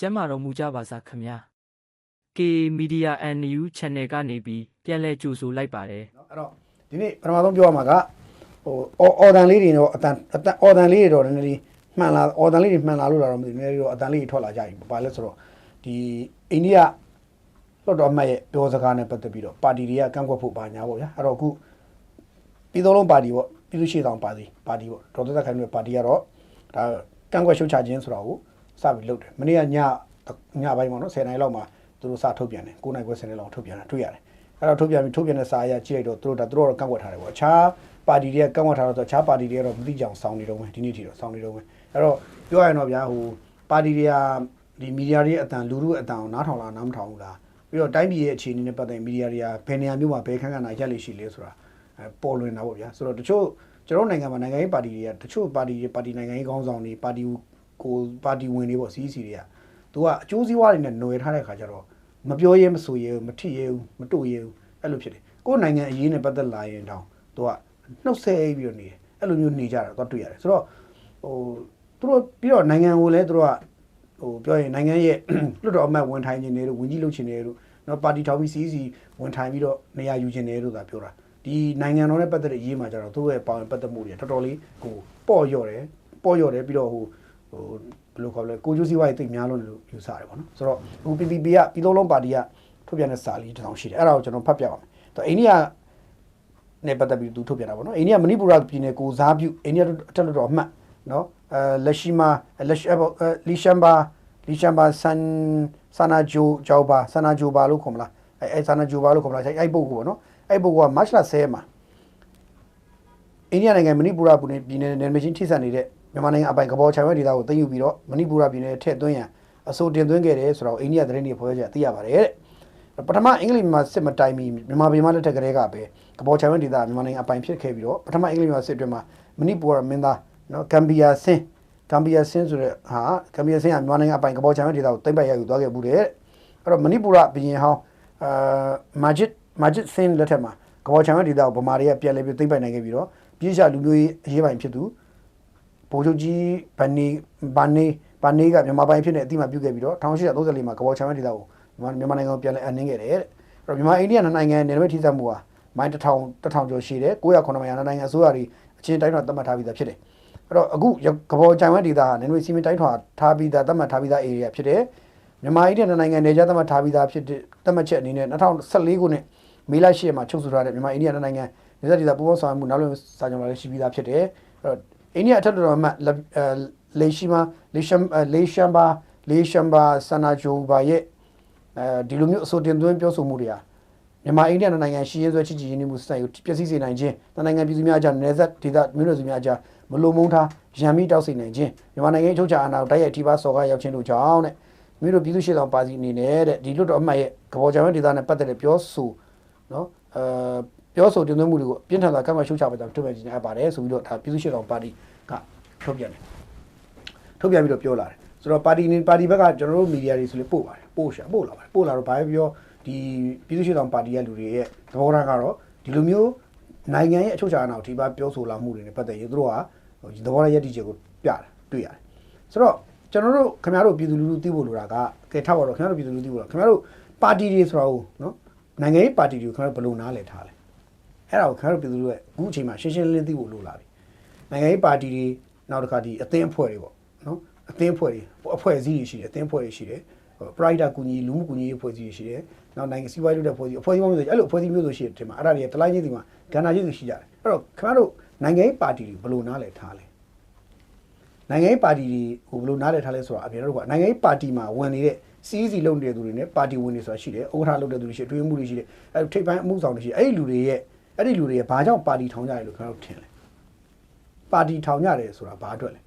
ကျမ်းမာတော်မူကြပါစားခင်ဗျာ K Media and New Channel ကနေပြီးပြန်လဲကြိုဆိုလိုက်ပါတယ်အဲ့တော့ဒီနေ့ပထမဆုံးပြောရမှာကဟိုအော်ဒန်လေးတွေတော့အတန်အတန်အော်ဒန်လေးတွေတော့နည်းနည်းမှန်လာအော်ဒန်လေးတွေမှန်လာလို့လာတော့မသိဘူးနည်းနည်းတော့အတန်လေးတွေထွက်လာကြပြီဘာလဲဆိုတော့ဒီအိန္ဒိယလွှတ်တော်အမတ်ရဲ့ပြောစကားနဲ့ပတ်သက်ပြီးတော့ပါတီတွေကကန့်ကွက်ဖို့ပါညာပေါ့ဗျာအဲ့တော့အခုပြည်သူ့လုံးပါတီပေါ့ပြည်သူ့ရှေ့ဆောင်ပါတီပါတီပေါ့ဒေါ်သက်ခိုင်တို့ပါတီကတော့ဒါကန့်ကွက်ရှုတ်ချခြင်းဆိုတာကို စပြီးလုပ်တယ်မနေ့ကညညပိုင်းပေါ့နော်10နိုင်လောက်မှာသူတို့စထုတ်ပြန်တယ်9နိုင်ခွဲ10နိုင်လောက်ထုတ်ပြန်တာတွေ့ရတယ်အဲ့တော့ထုတ်ပြန်ပြီးထုတ်ပြန်တဲ့စာအရကြည့်လိုက်တော့သူတို့ဒါသူတို့ကတော့ကန့်ကွက်ထားတယ်ပေါ့အခြားပါတီတွေကကန့်ကွက်ထားတော့အခြားပါတီတွေကတော့မသိကြအောင်စောင်းနေတော့မယ်ဒီနေ့ထိတော့စောင်းနေတော့မယ်အဲ့တော့ပြောရရင်တော့ဗျာဟိုပါတီတွေကဒီမီဒီယာတွေရဲ့အတန်လူထုရဲ့အတန်ကိုနားထောင်လားနားမထောင်ဘူးလားပြီးတော့တိုင်းပြည်ရဲ့အခြေအနေနဲ့ပတ်သက်ရင်မီဒီယာတွေကဘယ်နေရာမျိုးမှာဘယ်ခန်းခန်းနာရက်လိရှိလဲဆိုတာအဲပေါ်လွင်တာပေါ့ဗျာဆိုတော့တချို့ကျွန်တော်တို့နိုင်ငံမှာနိုင်ငံရေးပါတီတွေကတချို့ပါတီတွေပါတီနိုင်ငံရေးခေါင်းဆောင်တွေပါတီ ကိုပါတီဝင်တွေပေါ့ CEC တွေကသူကအကျိုးစီးပွားတွေနဲ့ຫນွယ်ထားတဲ့ခါကျတော့မပြောရဲမဆိုရဲဘူးမထိရဲဘူးမတို့ရဲဘူးအဲ့လိုဖြစ်တယ်ကိုယ်နိုင်ငံအရေးနဲ့ပတ်သက်လာရင်တောင်သူကနှုတ်ဆက်ပြီးတော့နေတယ်အဲ့လိုမျိုးနေကြတာတော့တွေ့ရတယ်ဆိုတော့ဟိုသူတို့ပြီးတော့နိုင်ငံကိုလည်းသူတို့ကဟိုပြောရင်နိုင်ငံရဲ့လွတ်တော်အမတ်ဝန်ထိုင်ခြင်းတွေတို့ဝင်ကြီးလုပ်ခြင်းတွေတို့နော်ပါတီထောက်ပြီး CEC ဝန်ထိုင်ပြီးတော့နေရာယူခြင်းတွေတို့သာပြောတာဒီနိုင်ငံတော်နဲ့ပတ်သက်တဲ့အရေးမှာကျတော့သူတို့ရဲ့ပါဝင်ပတ်သက်မှုတွေတော်တော်လေးဟိုပေါ့လျော့တယ်ပေါ့လျော့တယ်ပြီးတော့ဟို ဟိုဘယ်လိုခေါ်လဲကိုကျိုးစည်းဝါးရေးတိတ်များလို့လို့ယူဆတယ်ပေါ့နော်ဆိုတော့ဟို PPP ကပြည်လုံးလုံးပါတီကထုတ်ပြန်တဲ့စာလေးတစ်ထောင်ရှိတယ်အဲ့ဒါကိုကျွန်တော်ဖတ်ပြပါမယ်တော့အိန္ဒိယနဲ့ပတ်သက်ပြီးသူထုတ်ပြန်တာပေါ့နော်အိန္ဒိယမဏိပူရပြည်နယ်ကိုစားပြုအိန္ဒိယအထက်လွှတ်တော်အမှတ်နော်အဲလက်ရှိမှာလက်ရှိအဲလီရှမ်ဘာလီရှမ်ဘာဆန်ဆနာဂျိုဂျောဘာဆနာဂျိုဘာလို့ခေါ်မလားအဲအဲဆနာဂျိုဘာလို့ခေါ်မလားအဲ့ပုဂ္ဂိုလ်ပေါ့နော်အဲ့ပုဂ္ဂိုလ်ကမတ်လ10မှာအိန္ဒိယနိုင်ငံမဏိပူရပြည်နယ်နယ်မြေချင်းထိစပ်နေတဲ့ မြန်မာနိုင်ငံအပိုင်ကဘောချိုင်ဝဲဒေသကိုသိမ်းယူပြီးတော့မဏိပူရပြည်နယ်ထည့်သွင်းရန်အဆိုတင်သွင်းခဲ့တယ်ဆိုတော့အိန္ဒိယသတင်းတွေဖော်ပြကြသိရပါတယ်တဲ့ပထမအင်္ဂလိပ်မှာစစ်မတိုင်မီမြန်မာပြည်မှာလက်ထက်ကလေးကပဲကဘောချန်ဝဲဒေသမြန်မာနိုင်ငံအပိုင်ဖြစ်ခဲ့ပြီးတော့ပထမအင်္ဂလိပ်မှာစစ်အတွင်းမှာမဏိပူရမင်းသားနော်ဂမ်ဘီယာဆင်းဂမ်ဘီယာဆင်းဆိုတဲ့ဟာဂမ်ဘီယာဆင်းကမြန်မာနိုင်ငံအပိုင်ကဘောချန်ဝဲဒေသကိုတိမ့်ပိုက်ရယူသွားခဲ့မှုတဲ့အဲ့တော့မဏိပူရဘီရင်ဟောင်းအာမာဂျစ်မာဂျစ်ဆင်းလက်ထက်မှာကဘောချန်ဝဲဒေသကိုဗမာတွေကပြန်လဲပြီးတိမ့်ပိုက်နိုင်ခဲ့ပြီးတော့ပြည်ရှာလူမျိုးရေးအရေးပိုင်ဖြစ်သူ ဗိုလ်ချုပ်ကြီးဗန်နီဗန်နီဗန်နီကမြန်မာပိုင်းဖြစ်နေအတိမပြုခဲ့ပြီးတော့1834မှာကဘောချမ်းဒေသကိုမြန်မာနိုင်ငံကိုပြန်လည်အနှင်းခဲ့တယ်တဲ့အဲ့တော့မြန်မာအိန္ဒိယနိုင်ငံနယ်နိမိတ်ထိစပ်မှုဟာမိုင်း1000 1000ကျော်ရှိတယ်909မိုင်နိုင်ငံအစိုးရတွေအချင်းတိုင်းတော့သတ်မှတ်ထားပြီးသားဖြစ်တယ်အဲ့တော့အခုကဘောချမ်းဒေသဟာနယ်နိမိတ်စီမင်းတိုင်းထွာထားပြီးသားသတ်မှတ်ထားပြီးသား area ဖြစ်တယ်မြန်မာအိန္ဒိယနိုင်ငံနယ်ခြားသတ်မှတ်ထားပြီးသားဖြစ်တဲ့သတ်မှတ်ချက်အနေနဲ့2014ခုနှစ်မေလ10ရက်မှာချုပ်ဆိုထားတဲ့မြန်မာအိန္ဒိယနိုင်ငံနယ်စပ်ဒေသပူးပေါင်းဆောင်ရွက်မှုနောက်လုံစာချုပ်လာလည်းရှိပြီးသားဖြစ်တယ်အဲ့တော့ အိန္ဒိယအထက်တော်မှလေရှိမာလေရှမ်လေရှမ်ဘာလေရှမ်ဘာဆနာဂျိုဘာရဲ့အဲဒီလိုမျိုးအဆိုတင်သွင်းပြောဆိုမှုတွေဟာမြန်မာအိန္ဒိယနိုင်ငံရှီရဲဆွဲချစ်ကြည်ရင်းနှီးမှုစတဲ့ကိုပျက်စီးစေနိုင်ခြင်းနိုင်ငံပြည်သူများအကြားနယ်စပ်ဒေသမြို့နယ်စုများအကြားမလုံမုန်းထားရန်မိတောက်စေနိုင်ခြင်းမြန်မာနိုင်ငံအချုပ်ချာအာဏာကိုတိုက်ရိုက်ထိပါစော်ကားရောက်ခြင်းတို့ကြောင့်တဲ့မြို့တို့ပြည်သူ့ရှေ့ဆောင်ပါစီအနေနဲ့တဲ့ဒီလွတ်တော်အမှတ်ရဲ့ကဘော်ဂျာမန်ဒေသနဲ့ပတ်သက်တဲ့ပြောဆိုနော်အဲ ပြောဆိုတင်သွင်းမှုတွေကိုပြင်းထန်စွာကန့်ကွက်ရှုတ်ချပါကြောင်းထုတ်ပြန်ကြေညာအပ်ပါတယ်ဆိုပြီးတော့ဒါပြည်သူ့ရှေ့ဆောင်ပါတီကထုတ်ပြန်တယ်ထုတ်ပြန်ပြီးတော့ပြောလာတယ်ဆိုတော့ပါတီနေပါတီဘက်ကကျွန်တော်တို့မီဒီယာတွေဆိုလေပို့ပါတယ်ပို့ရှာပို့လာပါတယ်ပို့လာတော့ဘာပဲပြောဒီပြည်သူ့ရှေ့ဆောင်ပါတီရဲ့လူတွေရဲ့သဘောထားကတော့ဒီလိုမျိုးနိုင်ငံရဲ့အချုပ်အခြာအာဏာကိုထိပါပြောဆိုလာမှုတွေနဲ့ပတ်သက်ရင်သူတို့ကဒီသဘောထားရည်တည်ချက်ကိုပြတာတွေ့ရတယ်ဆိုတော့ကျွန်တော်တို့ခင်ဗျားတို့ပြည်သူလူထုသိဖို့လိုတာကကဲထားပါတော့ခင်ဗျားတို့ပြည်သူလူထုသိဖို့လိုခင်ဗျားတို့ပါတီတွေဆိုတာကိုနော်နိုင်ငံရေးပါတီတွေကိုခင်ဗျားတို့ဘယ်လိုနားလည်ထားလဲ အဲ့ဒါကိုခင်ဗျားတို့ပြည်သူတို့ရဲ့အခုအချိန်မှာရှင်းရှင်းလင်းလင်းသိဖို့လိုလာပြီနိုင်ငံရေးပါတီတွေနောက်တစ်ခါဒီအသင်းအဖွဲ့တွေပေါ့နော်အသင်းအဖွဲ့တွေအဖွဲ့အစည်းတွေရှိတယ်အသင်းအဖွဲ့တွေရှိတယ်ပရိုက်တာကူညီလူမှုကူညီရေးအဖွဲ့အစည်းတွေရှိတယ်နောက်နိုင်ငံစီးပွားရေးလုပ်တဲ့အဖွဲ့အစည်းအဖွဲ့အစည်းမျိုးဆိုအဲ့လိုအဖွဲ့အစည်းမျိုးဆိုရှိတယ်ဒီမှာအဲ့ဒါတွေကတလိုက်ချင်းဒီမှာကဏ္ဍချင်းဆိုရှိကြတယ်အဲ့တော့ခင်ဗျားတို့နိုင်ငံရေးပါတီတွေဘယ်လိုနားလည်ထားလဲနိုင်ငံရေးပါတီတွေကိုဘယ်လိုနားလည်ထားလဲဆိုတာအပြင်တော့ကနိုင်ငံရေးပါတီမှာဝင်နေတဲ့ CEC လုပ်နေတဲ့သူတွေနဲ့ပါတီဝင်တွေဆိုတာရှိတယ်ဥက္ကဋ္ဌလုပ်တဲ့သူတွေရှိတယ်တွင်းမှုတွေရှိတယ်အဲထိပ်ပိုင်းအမှုဆောင်တွေရှိတယ်အဲ့ဒီလူတွေရဲ့ အဲ့ဒီလူတွေရဲ့ဘာကြောင့်ပါတီထောင်ကြတယ်လို့ခင်ဗျားတို့ထင်လဲပါတီထောင်ကြတယ်ဆိုတာဘာအတွက်လဲ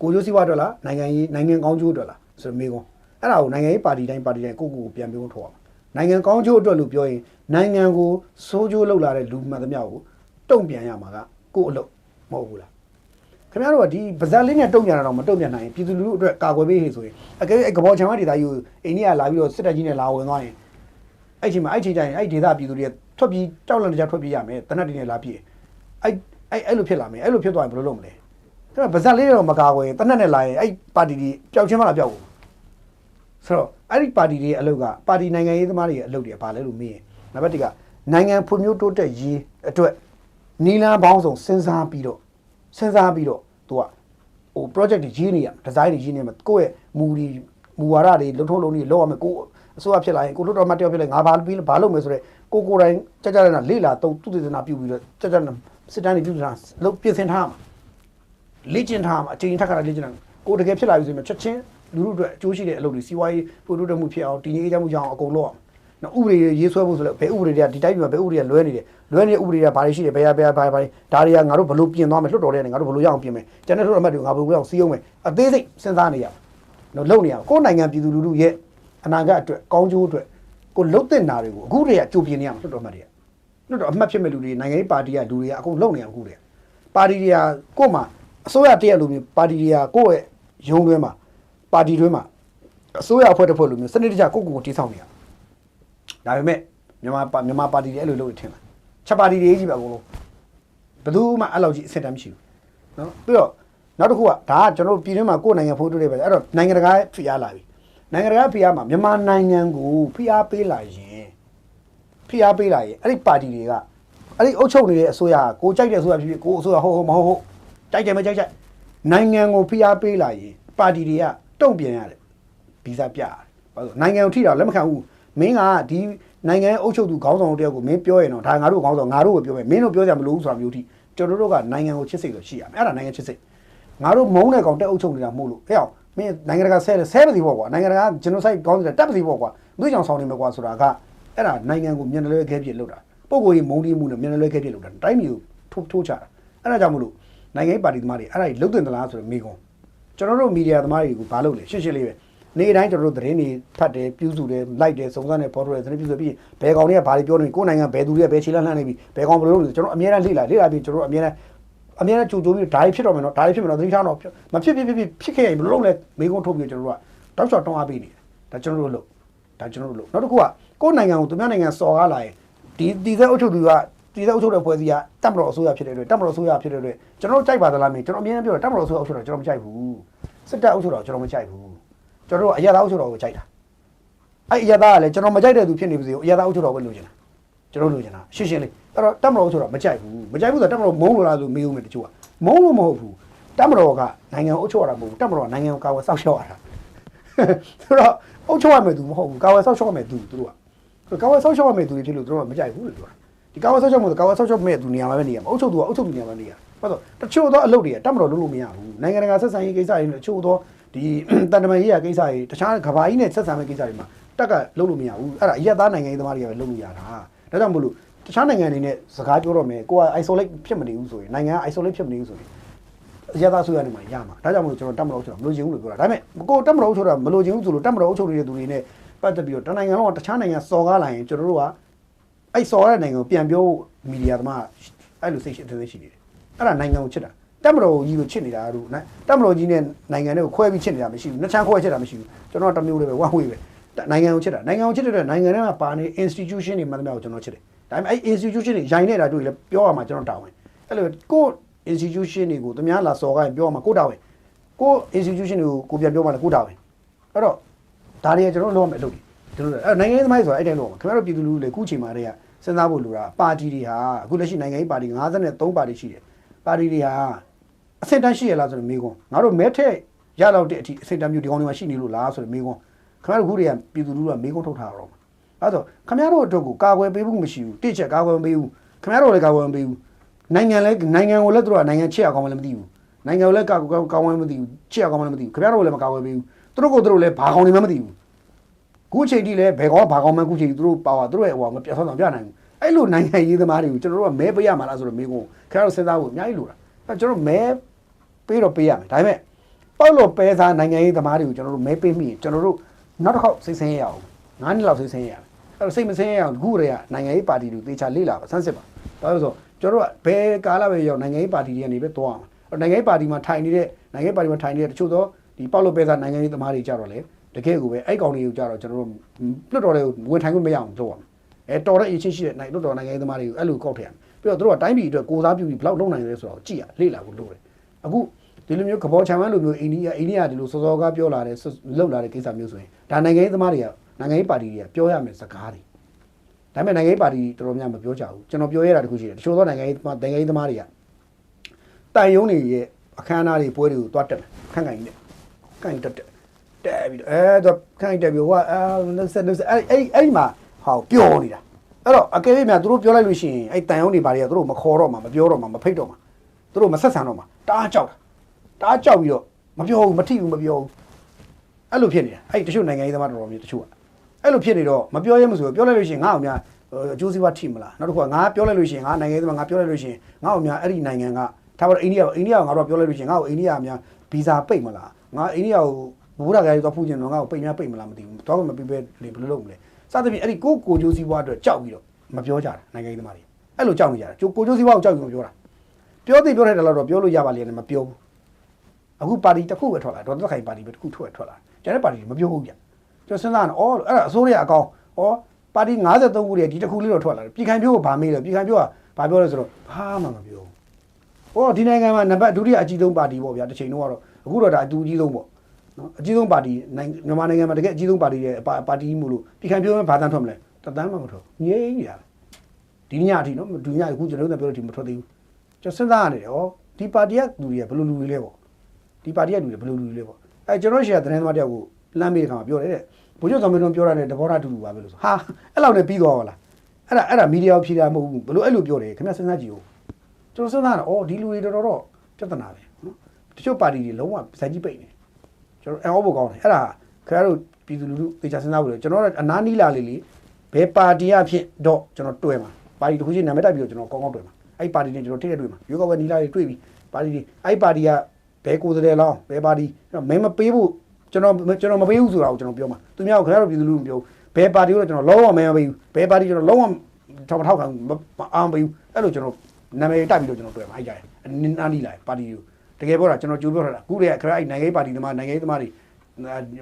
ကိုကျိုးစီးပွားအတွက်လားနိုင်ငံရေးနိုင်ငံကောင်းကျိုးအတွက်လားဆိုတော့မေးခွန်းအဲ့ဒါကိုနိုင်ငံရေးပါတီတိုင်းပါတီတိုင်းကိုကိုကိုပြန်ပြောထောက်အောင်နိုင်ငံကောင်းကျိုးအတွက်လို့ပြောရင်နိုင်ငံကိုစိုးကျိုးလောက်လာတဲ့လူမှန်သမျှကိုတုံ့ပြန်ရမှာကကို့အလုပ်မဟုတ်ဘူးလားခင်ဗျားတို့ကဒီဗဇက်လေးနဲ့တုံ့ပြန်တာတော့မတုံ့ပြန်နိုင်ရင်ပြည်သူလူထုအတွက်ကာကွယ်ပေးဟေဆိုရင်အကယ်၍အဲ့ကဘောချံဝဒေသယူအိန္ဒိယလာပြီးတော့စစ်တပ်ကြီးနဲ့လာဝင်သွားရင် အဲ့ချိန်မှာအဲ့ချိန်ကျရင်အဲ့ဒေသပြည်သူတွေထွက်ပြေးကြောက်လန့်ကြထွက်ပြေးရမယ်တနတ်တွေနဲ့လာပြေးအဲ့အဲ့အဲ့လိုဖြစ်လာမယ်အဲ့လိုဖြစ်သွားရင်ဘယ်လိုလုပ်မလဲခင်ဗျာဗဇက်လေးတော့မကာကွယ်ရင်တနတ်နဲ့လာရင်အဲ့ပါတီကြီးပျောက်ချင်းမလားပျောက်ဘူးဆိုတော့အဲ့ဒီပါတီတွေရဲ့အလုပ်ကပါတီနိုင်ငံရေးသမားတွေရဲ့အလုပ်တွေကဘာလဲလို့မေးရင်နံပါတ်1ကနိုင်ငံဖွံ့ဖြိုးတိုးတက်ရေးအတွက်နီလန်းပေါင်းစုံစဉ်းစားပြီးတော့စဉ်းစားပြီးတော့သူကဟို project တွေရေးနေရဒီဇိုင်းတွေရေးနေမှာကိုယ့်ရဲ့မူဒီမူဝါဒတွေလုံထုံးလုံးတွေလောက်ရမယ်ကို အစိုးရဖြစ်လာရင်ကိုလွတ်တော်မှတယောက်ဖြစ်လိုက်ငါဘာပြီးဘာလုပ်မယ်ဆိုတော့ကိုကိုယ်တိုင်ကြကြတဲ့နာလေ့လာတော့သူတည်နာပြုပြီးတော့ကြကြတဲ့စစ်တမ်းတွေပြုတာလုပ်ပြင်ဆင်ထားမှာလေ့ကျင့်ထားမှာအချိန်ထက်ခါလေ့ကျင့်တာကိုတကယ်ဖြစ်လာပြီဆိုရင်ချက်ချင်းလူလူအတွက်အကျိုးရှိတဲ့အလုပ်တွေစီးပွားရေးပို့တိုးတက်မှုဖြစ်အောင်တည်ငြိမ်အေးချမ်းမှုကြောင်းအကုန်လုပ်အောင်နော်ဥပဒေတွေရေးဆွဲဖို့ဆိုလည်းဘယ်ဥပဒေတွေကဒီတိုင်းပြည်မှာဘယ်ဥပဒေတွေကလွဲနေတယ်လွဲနေတဲ့ဥပဒေတွေကဘာတွေရှိတယ်ဘယ်ရဘယ်ရဘာတွေဘာတွေဒါတွေကငါတို့ဘယ်လိုပြင်သွားမယ်လွတ်တော်တဲ့နေငါတို့ဘယ်လိုရအောင်ပြင်မယ်ကျန်တဲ့လွတ်တော်အမတ်တွေငါဘယ်လိုရအောင်စီးအောင်မယ်အသေးစိတ်စဉ်းစားနေရနော်လုပ်နေရကိုယ်နိုင်ငံပြည်သူလူထုရဲ့ အနာဂတ်အတွက်ကောင်းကျိုးအတွက်ကိုလှုပ်တဲ့နာတွေကိုအခုတည်းကကြိုပြင်နေရမှာလွတ်တော်အမတ်တွေကလွတ်တော်အမတ်ဖြစ်မဲ့လူတွေနိုင်ငံရေးပါတီကလူတွေကအကုန်လုပ်နေရအခုတည်းပါတီတွေကကို့မှာအစိုးရတရက်လူမျိုးပါတီတွေကကိုယ့်ရဲ့ရုံးတွင်းမှာပါတီတွင်းမှာအစိုးရအဖွဲ့တစ်ဖွဲ့လူမျိုးစနစ်တကျကိုယ့်ကိုယ်ကိုတည်ဆောက်နေရဒါပေမဲ့မြန်မာပါမြန်မာပါတီတွေအဲ့လိုလုပ်နေထင်လားချက်ပါတီတွေကြီးပဲအကုန်လုံးဘယ်သူမှအဲ့လောက်ကြီးအဆင့်တမ်းမရှိဘူးနော်ပြီးတော့နောက်တစ်ခုကဒါကကျွန်တော်တို့ပြည်တွင်းမှာကိုယ့်နိုင်ငံဖိုးတိုးတွေပဲအဲ့တော့နိုင်ငံတကာဖိအားလာပြီ နိုင်ငံတကာဖိအားမှာမြန်မာနိုင်ငံကိုဖိအားပေးလာရင်ဖိအားပေးလာရင်အဲ့ဒီပါတီတွေကအဲ့ဒီအုပ်ချုပ်နေတဲ့အစိုးရကကိုကြိုက်တဲ့အစိုးရဖြစ်ဖြစ်ကိုအစိုးရဟုတ်ဟုတ်မဟုတ်ဟုတ်ကြိုက်တယ်မကြိုက်ကြိုက်နိုင်ငံကိုဖိအားပေးလာရင်ပါတီတွေကတုံ့ပြန်ရတယ်ဗီဇပြရတယ်ဘာလို့နိုင်ငံကိုထိတာလက်မခံဘူးမင်းကဒီနိုင်ငံရဲ့အုပ်ချုပ်သူခေါင်းဆောင်တယောက်ကိုမင်းပြောရင်တော့ဒါငါတို့ခေါင်းဆောင်ငါတို့ကိုပြောမယ်မင်းတို့ပြောကြမလို့ဆိုတာမျိုးထိကျွန်တော်တို့ကနိုင်ငံကိုချစ်စိတ်လို့ရှိရမယ်အဲ့ဒါနိုင်ငံချစ်စိတ်ငါတို့မုန်းတဲ့ကောင်တက်အုပ်ချုပ်နေတာမဟုတ်လို့ဟဲ့အောင် မင်းနိုင်ငံတကာဆဲတယ်ဆဲပါစီပေါ့ကွာနိုင်ငံတကာဂျနိုဆိုက်ကောင်းတယ်တက်ပါစီပေါ့ကွာသူကြောင့်ဆောင်နေမှာကွာဆိုတာကအဲ့ဒါနိုင်ငံကိုမြန်တယ်လွဲခဲပြစ်လုပ်တာပုံကိုယ်ကြီးမုန်းတီးမှုနဲ့မြန်တယ်လွဲခဲပြစ်လုပ်တာတိုင်းပြည်ကိုထိုးထိုးချတာအဲ့ဒါကြောင့်မလို့နိုင်ငံရေးပါတီသမားတွေအဲ့ဒါကြီးလုတ်တင်သလားဆိုတော့မိကုံကျွန်တော်တို့မီဒီယာသမားတွေကိုဘာလုပ်လဲရှင်းရှင်းလေးပဲနေ့တိုင်းကျွန်တော်တို့သတင်းတွေဖတ်တယ်ပြုစုတယ်လိုက်တယ်စုံစမ်းတယ်ဖော်ထုတ်တယ်သတင်းပြုစုပြီးဘယ်ကောင်တွေကဘာတွေပြောနေကိုယ်နိုင်ငံဘယ်သူတွေကဘယ်ခြေလှမ်းလှမ်းနေပြီဘယ်ကောင်ဘယ်လိုလုပ်နေကျွန်တော်အများအားလေ့လာလေ့လာပြီးကျွန်တော်အများအား အများနဲ့ကြိုးကြိုးပြီးဒါတွေဖြစ်တော့မယ်နော်ဒါတွေဖြစ်မယ်နော်သတိထားတော့မဖြစ်ဖြစ်ဖြစ်ဖြစ်ဖြစ်ခဲ့ရင်ဘယ်လိုလုပ်လဲမေးခွန်းထုတ်ပြီးကျွန်တော်တို့ကတောက်လျှောက်တောင်းအားပေးနေတယ်ဒါကျွန်တော်တို့လုပ်ဒါကျွန်တော်တို့လုပ်နောက်တစ်ခုကကိုယ့်နိုင်ငံကိုသူများနိုင်ငံစော်ကားလာရင်ဒီဒီသက်အုပ်ချုပ်သူကဒီသက်အုပ်ချုပ်တဲ့ဖွဲ့စည်းကတပ်မတော်အစိုးရဖြစ်တဲ့အတွက်တပ်မတော်အစိုးရဖြစ်တဲ့အတွက်ကျွန်တော်တို့ကြိုက်ပါသလားမင်းကျွန်တော်အမြဲတမ်းပြောတယ်တပ်မတော်အစိုးရအုပ်ချုပ်တော့ကျွန်တော်မကြိုက်ဘူးစစ်တပ်အုပ်ချုပ်တော့ကျွန်တော်မကြိုက်ဘူးကျွန်တော်တို့အရာသားအုပ်ချုပ်တော့ကိုကြိုက်တာအဲ့အရာသားကလည်းကျွန်တော်မကြိုက်တဲ့သူဖြစ်နေပါစေအရာသားအုပ်ချုပ်တော့ပဲလိုချင်တာကျွန်တော်လိုချင်တာရှင်းရှင်းလေး အဲ့တော့တက်မတော်ဆိုတော့မကြိုက်ဘူးမကြိုက်ဘူးဆိုတော့တက်မတော်မုန်းလို့လားဆိုမေးဦးမယ်တချို့ကမုန်းလို့မဟုတ်ဘူးတက်မတော်ကနိုင်ငံကိုအုပ်ချုပ်ရတာမဟုတ်ဘူးတက်မတော်ကနိုင်ငံကိုကာဝယ်စောင့်ရှောက်ရတာဆိုတော့အုပ်ချုပ်ရမယ်သူမဟုတ်ဘူးကာဝယ်စောင့်ရှောက်ရမယ်သူသူတို့ကကာဝယ်စောင့်ရှောက်ရမယ်သူတွေဖြစ်လို့သူတို့ကမကြိုက်ဘူးလို့ပြောတာဒီကာဝယ်စောင့်ရှောက်မှုကာဝယ်စောင့်ရှောက်မဲ့သူနေရာမှာပဲနေရမှာအုပ်ချုပ်သူကအုပ်ချုပ်သူနေရာမှာနေရဘာလို့တချို့သောအလုပ်တွေကတက်မတော်လုပ်လို့မရဘူးနိုင်ငံတကာဆက်ဆံရေးကိစ္စတွေနဲ့တချို့သောဒီတန်တမာရေးရာကိစ္စတွေတခြားကဘာကြီးနဲ့ဆက်ဆံမဲ့ကိစ္စတွေမှာတက်ကလုပ်လို့မရဘူးအဲ့ဒါအရက်သားနိုင်ငံရေးသမားတွေကပဲလုပ်လို့ရတာဒါကြောင့်မို့လို့ တခြားနိုင်ငံတွေနဲ့စကားပြောတော့မယ်ကိုက isolate ဖြစ်မနေဘူးဆိုရင်နိုင်ငံက isolate ဖြစ်မနေဘူးဆိုရင်အရသာဆိုရနေမှာရမှာဒါကြောင့်မလို့ကျွန်တော်တက်မလို့ဆိုတာမလို့ချင်ဘူးလို့ပြောတာဒါပေမဲ့ကိုတက်မလို့ဆိုတာမလို့ချင်ဘူးဆိုလို့တက်မလို့ချုပ်နေတဲ့သူတွေနဲ့ပတ်သက်ပြီးတော့တနိုင်ငံလုံးကတခြားနိုင်ငံစော်ကားလာရင်ကျွန်တော်တို့ကအဲ့စော်ရတဲ့နိုင်ငံကိုပြန်ပြောမီဒီယာသမားအဲ့လိုစိတ်ရှိသေးသေးရှိနေတယ်အဲ့ဒါနိုင်ငံကိုချစ်တာတက်မတော်ကြီးကိုချစ်နေတာတို့တက်မတော်ကြီးနဲ့နိုင်ငံတွေကိုခွဲပြီးချစ်နေတာမရှိဘူးနှစ်ချမ်းခွဲချစ်တာမရှိဘူးကျွန်တော်တမျိုးလေးပဲဝမ်းဝေးပဲနိုင်ငံကိုချစ်တာနိုင်ငံကိုချစ်တဲ့နိုင်ငံထဲမှာပါနေ institution တွေမှန်သမျှကိုကျွန်တော်ချစ်တယ် ဒါပေမဲ့အဲ့ institution တွေရိုင်းနေတာတွေ့လေပြောရမှာကျွန်တော်တာဝန်အဲ့လိုကို institution တွေကိုသူများလာစော်ကားရင်ပြောရမှာကိုတာဝန်ကို institution တွေကိုကိုပြန်ပြောမှလည်းကိုတာဝန်အဲ့တော့ဒါတွေကကျွန်တော်လုပ်ရမယ့်အလုပ်တွေကျွန်တော်အဲ့နိုင်ငံရေးသမားတွေဆိုတာအဲ့တိုင်းလုပ်ရမှာခင်ဗျားတို့ပြည်သူလူထုတွေခုချိန်မှာတည်းကစဉ်းစားဖို့လိုတာပါတီတွေဟာအခုလက်ရှိနိုင်ငံရေးပါတီ53ပါတီရှိတယ်ပါတီတွေဟာအဆင့်တန်းရှိရလားဆိုတော့မေးခွန်းငါတို့မဲထက်ရတော့တဲ့အထိအဆင့်တန်းမျိုးဒီကောင်တွေမှာရှိနေလို့လားဆိုတော့မေးခွန်းခင်ဗျားတို့ခုတွေကပြည်သူလူထုကမေးခွန်းထုတ်ထားတော့မှာ အဲ့တော့ခမရတို့အတွက်ကိုကာကွယ်ပေးဖို့မရှိဘူးတိကျကာကွယ်မပေးဘူးခမရတို့လည်းကာကွယ်မပေးဘူးနိုင်ငံလည်းနိုင်ငံကိုလည်းသူတို့ကနိုင်ငံချစ်ရကောင်းမှလည်းမသိဘူးနိုင်ငံကိုလည်းကာကွယ်ကောင်းမှလည်းမသိဘူးချစ်ရကောင်းမှလည်းမသိဘူးခမရတို့လည်းမကာကွယ်ပေးဘူးသူတို့ကိုသူတို့လည်းဘာကောင်းနေမှမသိဘူးခုချိန်ထိလည်းဘယ်ကောဘာကောင်းမှခုချိန်ထိသူတို့ပါဝါသူတို့ရဲ့ဟိုမပြတ်ဆောင်ဆောင်ပြနိုင်ဘူးအဲ့လိုနိုင်ငံရေးသမားတွေကိုကျွန်တော်တို့ကမဲပေးရမှာလားဆိုတော့မေးကုန်ခမရတို့စဉ်းစားဖို့အများကြီးလိုတာအဲ့ကျွန်တော်မဲပေးတော့ပေးရမယ်ဒါပေမဲ့ပေါက်လို့ပဲစားနိုင်ငံရေးသမားတွေကိုကျွန်တော်တို့မဲပေးမိရင်ကျွန်တော်တို့နောက်တစ်ခေါက်စိတ်ဆင်းရအောင်9နှစ်လောက်စိတ်ဆင်းရအောင် အဲ့တော့စိတ်မဆင်းရအောင်ခုတည်းကနိုင်ငံရေးပါတီတွေသေချာလေ့လာပါဆန်းစစ်ပါဘာလို့လဲဆိုတော့ကျွန်တော်တို့ကဘယ်ကာလပဲရောက်နိုင်ငံရေးပါတီတွေကနေပဲသွားမှာအဲ့တော့နိုင်ငံရေးပါတီမှာထိုင်နေတဲ့နိုင်ငံရေးပါတီမှာထိုင်နေတဲ့တချို့သောဒီပေါက်လို့ပဲစားနိုင်ငံရေးသမားတွေကြတော့လေတကယ်ကိုပဲအဲ့ကောင်တွေကိုကြတော့ကျွန်တော်တို့လွတ်တော်တွေကိုဝင်ထိုင်ခွင့်မရအောင်လုပ်ရမယ်အဲတော်တဲ့အချင်းရှိတဲ့နိုင်လွတ်တော်နိုင်ငံရေးသမားတွေကိုအဲ့လိုကောက်ထည့်ရမယ်ပြီးတော့တို့ကတိုင်းပြည်အတွက်ကိုစားပြုပြီးဘယ်လောက်လုပ်နိုင်လဲဆိုတော့ကြည့်ရလေ့လာဖို့လိုတယ်အခုဒီဒီလိုမျိုးကဘောချမ်းမလိုမျိုးအိန္ဒိယအိန္ဒိယဒီလိုစောစောကပြောလာတဲ့လောက်လာတဲ့ကိစ္စမျိုးဆိုရင်ဒါနိုင်ငံရေးသမားတွေက နိုင်ငံရေးပါတီတွေကပြောရမယ်စကားတွေဒါပေမဲ့နိုင်ငံရေးပါတီတော်တော်များမပြောကြဘူးကျွန်တော်ပြောရတာတခုရှိတယ်တချို့သောနိုင်ငံရေးနိုင်ငံရေးသမားတွေကတန်ယုံတွေရဲ့အခမ်းအနားတွေပွဲတွေကိုတွားတက်တယ်ခန့်ခိုင်နေခိုင်တက်တက်တက်ပြီးတော့အဲတော့ခိုင်တက်ပြီးဟိုကအဲဆက်ဆက်အဲ့အဲ့အဲ့ဒီမှာဟောပျော်နေတာအဲ့တော့အကယ်၍များသူတို့ပြောလိုက်လို့ရှိရင်အဲ့တန်ယုံတွေဘာတွေကသူတို့မခေါ်တော့မှမပြောတော့မှမဖိတ်တော့မှသူတို့မဆက်ဆံတော့မှတအားကြောက်တာတအားကြောက်ပြီးတော့မပြောဘူးမထိဘူးမပြောဘူးအဲ့လိုဖြစ်နေတာအဲ့ဒီတချို့နိုင်ငံရေးသမားတော်တော်များတချို့က အဲ့လိုဖြစ်နေတော့မပြောရဲမဆိုပြောလိုက်လို့ရှိရင်ငါ့အောင်များဟိုအကျိုးစီးပွားထိမလားနောက်တစ်ခုကငါပြောလိုက်လို့ရှိရင်ငါနိုင်ငံရေးသမားငါပြောလိုက်လို့ရှိရင်ငါ့အောင်များအဲ့ဒီနိုင်ငံကထားပါတော့အိန္ဒိယအိန္ဒိယကငါတို့ပြောလိုက်လို့ရှိရင်ငါ့ကိုအိန္ဒိယကများဗီဇာပိတ်မလားငါအိန္ဒိယကိုဘုရားကလေးတော့ဖူးကျင်တော့ငါ့ကိုပိတ်များပိတ်မလားမသိဘူးတော့မပိတ်ပဲလေဘယ်လိုလုပ်မလဲစသဖြင့်အဲ့ဒီကိုကိုကျိုးစီးပွားအတွက်ကြောက်ပြီးတော့မပြောကြတာနိုင်ငံရေးသမားတွေအဲ့လိုကြောက်နေကြတာကိုကျိုးစီးပွားကိုကြောက်ပြီးမပြောတာပြောသိပြောထိုက်တယ်လို့တော့ပြောလို့ရပါလေနဲ့မပြောဘူးအခုပါတီတစ်ခုပဲထွက်လာဒေါ်သက်ခိုင်ပါတီပဲတစ်ခုထွက်ထွက်လာကျန်တဲ့ပါတီတွေမပြောဘူးကြ ကျွန်တော်စဉ်းစားနေအော်အဲ့ဒါအစိုးရအကောင်ဩပါတီ53ခုတည်းဒီတစ်ခုလေးတော့ထွက်လာတယ်ပြည်ခိုင်ပြောကဘာမေးလဲပြည်ခိုင်ပြောကဘာပြောလဲဆိုတော့ဘာမှမပြောဘူးဩဒီနိုင်ငံမှာနံပါတ်ဒုတိယအကြီးဆုံးပါတီပေါ့ဗျာတစ်ချိန်တော့ကတော့အခုတော့ဒါအတူအကြီးဆုံးပေါ့နော်အကြီးဆုံးပါတီနိုင်ငံမြန်မာနိုင်ငံမှာတကယ်အကြီးဆုံးပါတီရဲ့ပါပါတီမို့လို့ပြည်ခိုင်ပြောရင်ဘာတန်းထွက်မလဲတသန်းမှမထွက်ငြိမ်းနေရတယ်ဒီညအထိနော်ဒီညအခုကျွန်တော်တို့ပြောလို့ဒီမထွက်သေးဘူးကျွန်တော်စဉ်းစားရတယ်ဩဒီပါတီကလူတွေကဘယ်လိုလူတွေလဲပေါ့ဒီပါတီကလူတွေဘယ်လိုလူတွေလဲပေါ့အဲကျွန်တော်ရှေ့ကသတင်းသမားတယောက်ကိုလမ်းမေးတဲ့ခါမှာပြောတယ်တဲ့ ဘုရားဆောင်မင်းတို့ပြောရတဲ့တဘောထားတူတူပါပဲလို့ဆိုဟာအဲ့လောက်နဲ့ပြီးသွားပါလားအဲ့ဒါအဲ့ဒါမီဒီယာကိုဖြေတာမဟုတ်ဘူးဘလို့အဲ့လိုပြောတယ်ခင်ဗျစဉ်းစားကြည့်ဦးကျွန်တော်စဉ်းစားတာအော်ဒီလူတွေတော်တော်တော့ပြဿနာပဲနော်တချို့ပါတီတွေလုံးဝဇက်ကြီးပိတ်နေကျွန်တော်အော်ဘောကောင်းတယ်အဲ့ဒါခင်ဗျားတို့ပြည်သူလူထုတေချာစဉ်းစားဖို့လေကျွန်တော်အနားနီးလာလေးလေးဘယ်ပါတီအဖြစ်တော့ကျွန်တော်တွေ့မှာပါတီတစ်ခုချင်းနာမည်တက်ပြီးတော့ကျွန်တော်ကောင်းကောင်းတွေ့မှာအဲ့ပါတီနဲ့ကျွန်တော်ထိတဲ့တွေ့မှာရွေးကောက်ပွဲနီးလာလေးတွေ့ပြီပါတီတွေအဲ့ပါတီကဘဲကိုယ်စတဲ့လောင်းဘဲပါတီမင်းမပေးဖို့ ကျွန်တော်ကျွန်တော်မပေးဘူးဆိုတာကိုကျွန်တော်ပြောမှာသူများကခင်ဗျားတို့ပြည်သူလူထုမပြောဘဲပါတီကိုတော့ကျွန်တော်လုံးဝမင်းမပေးဘူးဘဲပါတီကျွန်တော်လုံးဝထောက်ထောက်ခံမအောင်ပေးဘူးအဲ့လိုကျွန်တော်နာမည်တိုက်ပြီးတော့ကျွန်တော်တွေ့မှာအဲ့ကြတယ်နားနီးလာပါတီကိုတကယ်ပြောတာကျွန်တော်ကြိုးပြောထားတာအခုတည်းကခရိုက်နိုင်ငံရေးပါတီသမားနိုင်ငံရေးသမားတွေ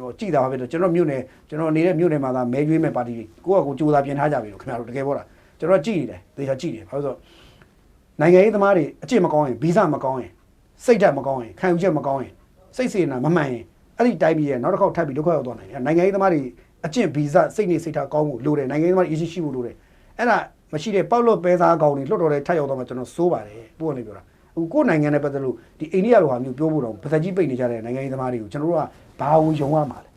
ဟိုကြည်တာပါပဲကျွန်တော်မြို့နယ်ကျွန်တော်နေတဲ့မြို့နယ်မှာသာမဲကျွေးမဲ့ပါတီတွေကိုကကိုကြိုးစားပြင်ထားကြပြီလို့ခင်ဗျားတို့တကယ်ပြောတာကျွန်တော်ကြည်နေတယ်သေချာကြည်တယ်ဘာလို့ဆိုနိုင်ငံရေးသမားတွေအကျင့်မကောင်းရင်ဗီဇမကောင်းရင်စိတ်ဓာတ်မကောင်းရင်ခံယူချက်မကောင်းရင်စိတ်စေနာမမှန်ရင် အဲ့ဒီတိုင်းပြည်ရဲ့နောက်တစ်ခေါက်ထပ်ပြီးဒုက္ခရောက်သွားနိုင်တယ်နိုင်ငံရေးသမားတွေအကျင့်ဗီဇစိတ်နေစိတ်ထားကောင်းဖို့လိုတယ်နိုင်ငံရေးသမားတွေအရှိရှိဖို့လိုတယ်အဲ့ဒါမရှိတဲ့ပေါက်လို့ပဲစားကောင်းတွေလွတ်တော်တဲ့ထပ်ရောက်တော့မှကျွန်တော်စိုးပါတယ်ပို့နေပြောတာအခုကိုယ်နိုင်ငံနဲ့ပတ်သက်လို့ဒီအိန္ဒိယလိုဟာမျိုးပြောဖို့တော့ပါသက်ကြီးပိတ်နေကြတဲ့နိုင်ငံရေးသမားတွေကိုကျွန်တော်တို့ကဘာဝင်ယုံရမှာလဲ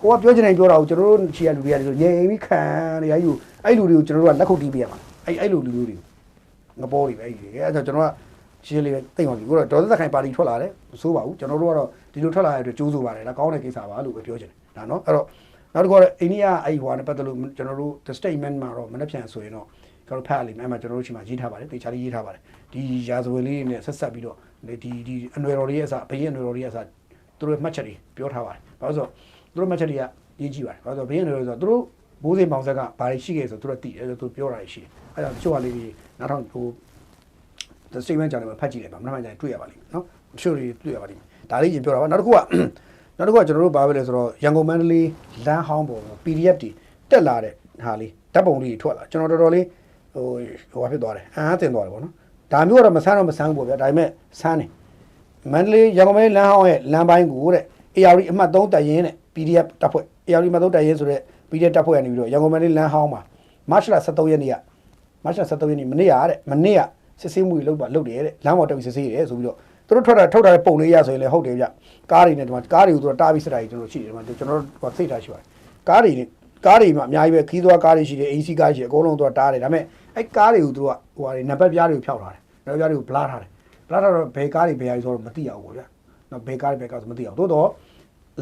ကိုကပြောချင်တယ်ပြောတာကိုကျွန်တော်တို့ချီရလူတွေကဆိုငြိမ်ပြီးခံနေရယူအဲ့လူတွေကိုကျွန်တော်တို့ကလက်ခုပ်တီးပေးရမှာအဲ့အဲ့လိုလူမျိုးတွေကိုငပေါ်တွေပဲအဲ့ဒီအဲ့ဒါကျွန်တော်ကရှင်းလေးပဲတိတ်ပါပြီကိုတော့ဒေါ်သက်ခိုင်ပါတီထွက်လာတယ်မဆိုးပါဘူးကျွန်တော်တို့ကတော့ ဒီလိုထွက်လာတဲ့အတွက်ကြိုးစိုးပါတယ်ဒါကောင်းတဲ့ကိစ္စပါလို့ပဲပြောချင်တယ်ဒါနော်အဲ့တော့နောက်တစ်ခုကတော့အိန္ဒိယအဲ့ဒီဟိုနဲ့ပတ်သက်လို့ကျွန်တော်တို့ the statement မှာတော့မနှက်ပြန်ဆိုရင်တော့ကျွန်တော်ဖတ်ရလိမ့်မယ်အဲ့မှာကျွန်တော်တို့ချိန်မှာရေးထားပါတယ်တေချာလေးရေးထားပါတယ်ဒီရာဇဝင်လေးတွေနဲ့ဆက်ဆက်ပြီးတော့ဒီဒီအနွယ်တော်လေးရဲ့အစဘရင်အနွယ်တော်လေးရဲ့အစသူတို့မှတ်ချက်တွေပြောထားပါတယ်ဘာလို့ဆိုတော့သူတို့မှတ်ချက်တွေကရေးကြည့်ပါတယ်ဘာလို့ဆိုတော့ဘရင်အနွယ်တော်ဆိုတော့သူတို့ဘိုးစိန်ပေါင်ဆက်ကဘာတွေရှိခဲ့ဆိုတော့သူတို့သိတယ်သူတို့ပြောတာရှိတယ်အဲ့ဒါတချို့ဟာလေးတွေနောက်ထောင်ဟို the statement ကြောင့်လည်းဖတ်ကြည့်လိုက်ပါမနှမှန်ကြရင်တွေ့ရပါလိမ့်မယ်နော်တချို့တွေတွေ့ရပါလိမ့်မယ် ဒါလေးရင်ပြောတာပါနောက်တစ်ခုကနောက်တစ်ခုကကျွန်တော်တို့ဘာပဲလဲဆိုတော့ရန်ကုန်မန္တလေးလမ်းဟောင်းပေါ်မှာ PDF တွေတက်လာတဲ့ဟာလေးဓာတ်ပုံလေးတွေထွက်လာကျွန်တော်တော်တော်လေးဟိုဟိုဘာဖြစ်သွားတယ်အန်းတင်သွားတယ်ပေါ့နော်ဒါမျိုးကတော့မဆန်းတော့မဆန်းဘူးပေါ့ဗျာဒါပေမဲ့ဆန်းတယ်မန္တလေးရန်ကုန်မန္တလေးလမ်းဟောင်းရဲ့လမ်းပိုင်းကိုတဲ့ AR အမှတ်3တက်ရင်တဲ့ PDF တပ်ဖွဲ့ AR အမှတ်3တက်ရင်ဆိုတဲ့ PDF တပ်ဖွဲ့ကနေပြီးတော့ရန်ကုန်မန္တလေးလမ်းဟောင်းမှာမတ်လ23ရက်နေ့ကမတ်လ23ရက်နေ့မနေ့ကတဲ့မနေ့ကစစ်ဆေးမှုတွေလုပ်ပါလုပ်တယ်တဲ့လမ်းပေါ်တက်ပြီးစစ်ဆေးရတယ်ဆိုပြီးတော့ သူတို့ထွက်တာထုတ်တာတဲ့ပုံလေးရဆိုရင်လည်းဟုတ်တယ်ဗျကားတွေနဲ့ဒီမှာကားတွေကိုသူတို့တားပြီးစစ်တာကြီးကျွန်တော်ရှိတယ်ဒီမှာကျွန်တော်တို့သိထားရှိပါတယ်ကားတွေနဲ့ကားတွေမှာအများကြီးပဲခီးသွားကားတွေရှိတယ် AC ကားရှိတယ်အကုန်လုံးသူကတားတယ်ဒါပေမဲ့အဲ့ကားတွေကိုသူကဟိုဟာတွေနံပါတ်ပြားတွေကိုဖျောက်ထားတယ်နံပါတ်ပြားတွေကိုဘလာထားတယ်ဘလာထားတော့ဘယ်ကားတွေဘယ်ဟာတွေဆိုတော့မသိအောင်ပေါ့ဗျာနော်ဘယ်ကားတွေဘယ်ကားဆိုမသိအောင်သို့တော့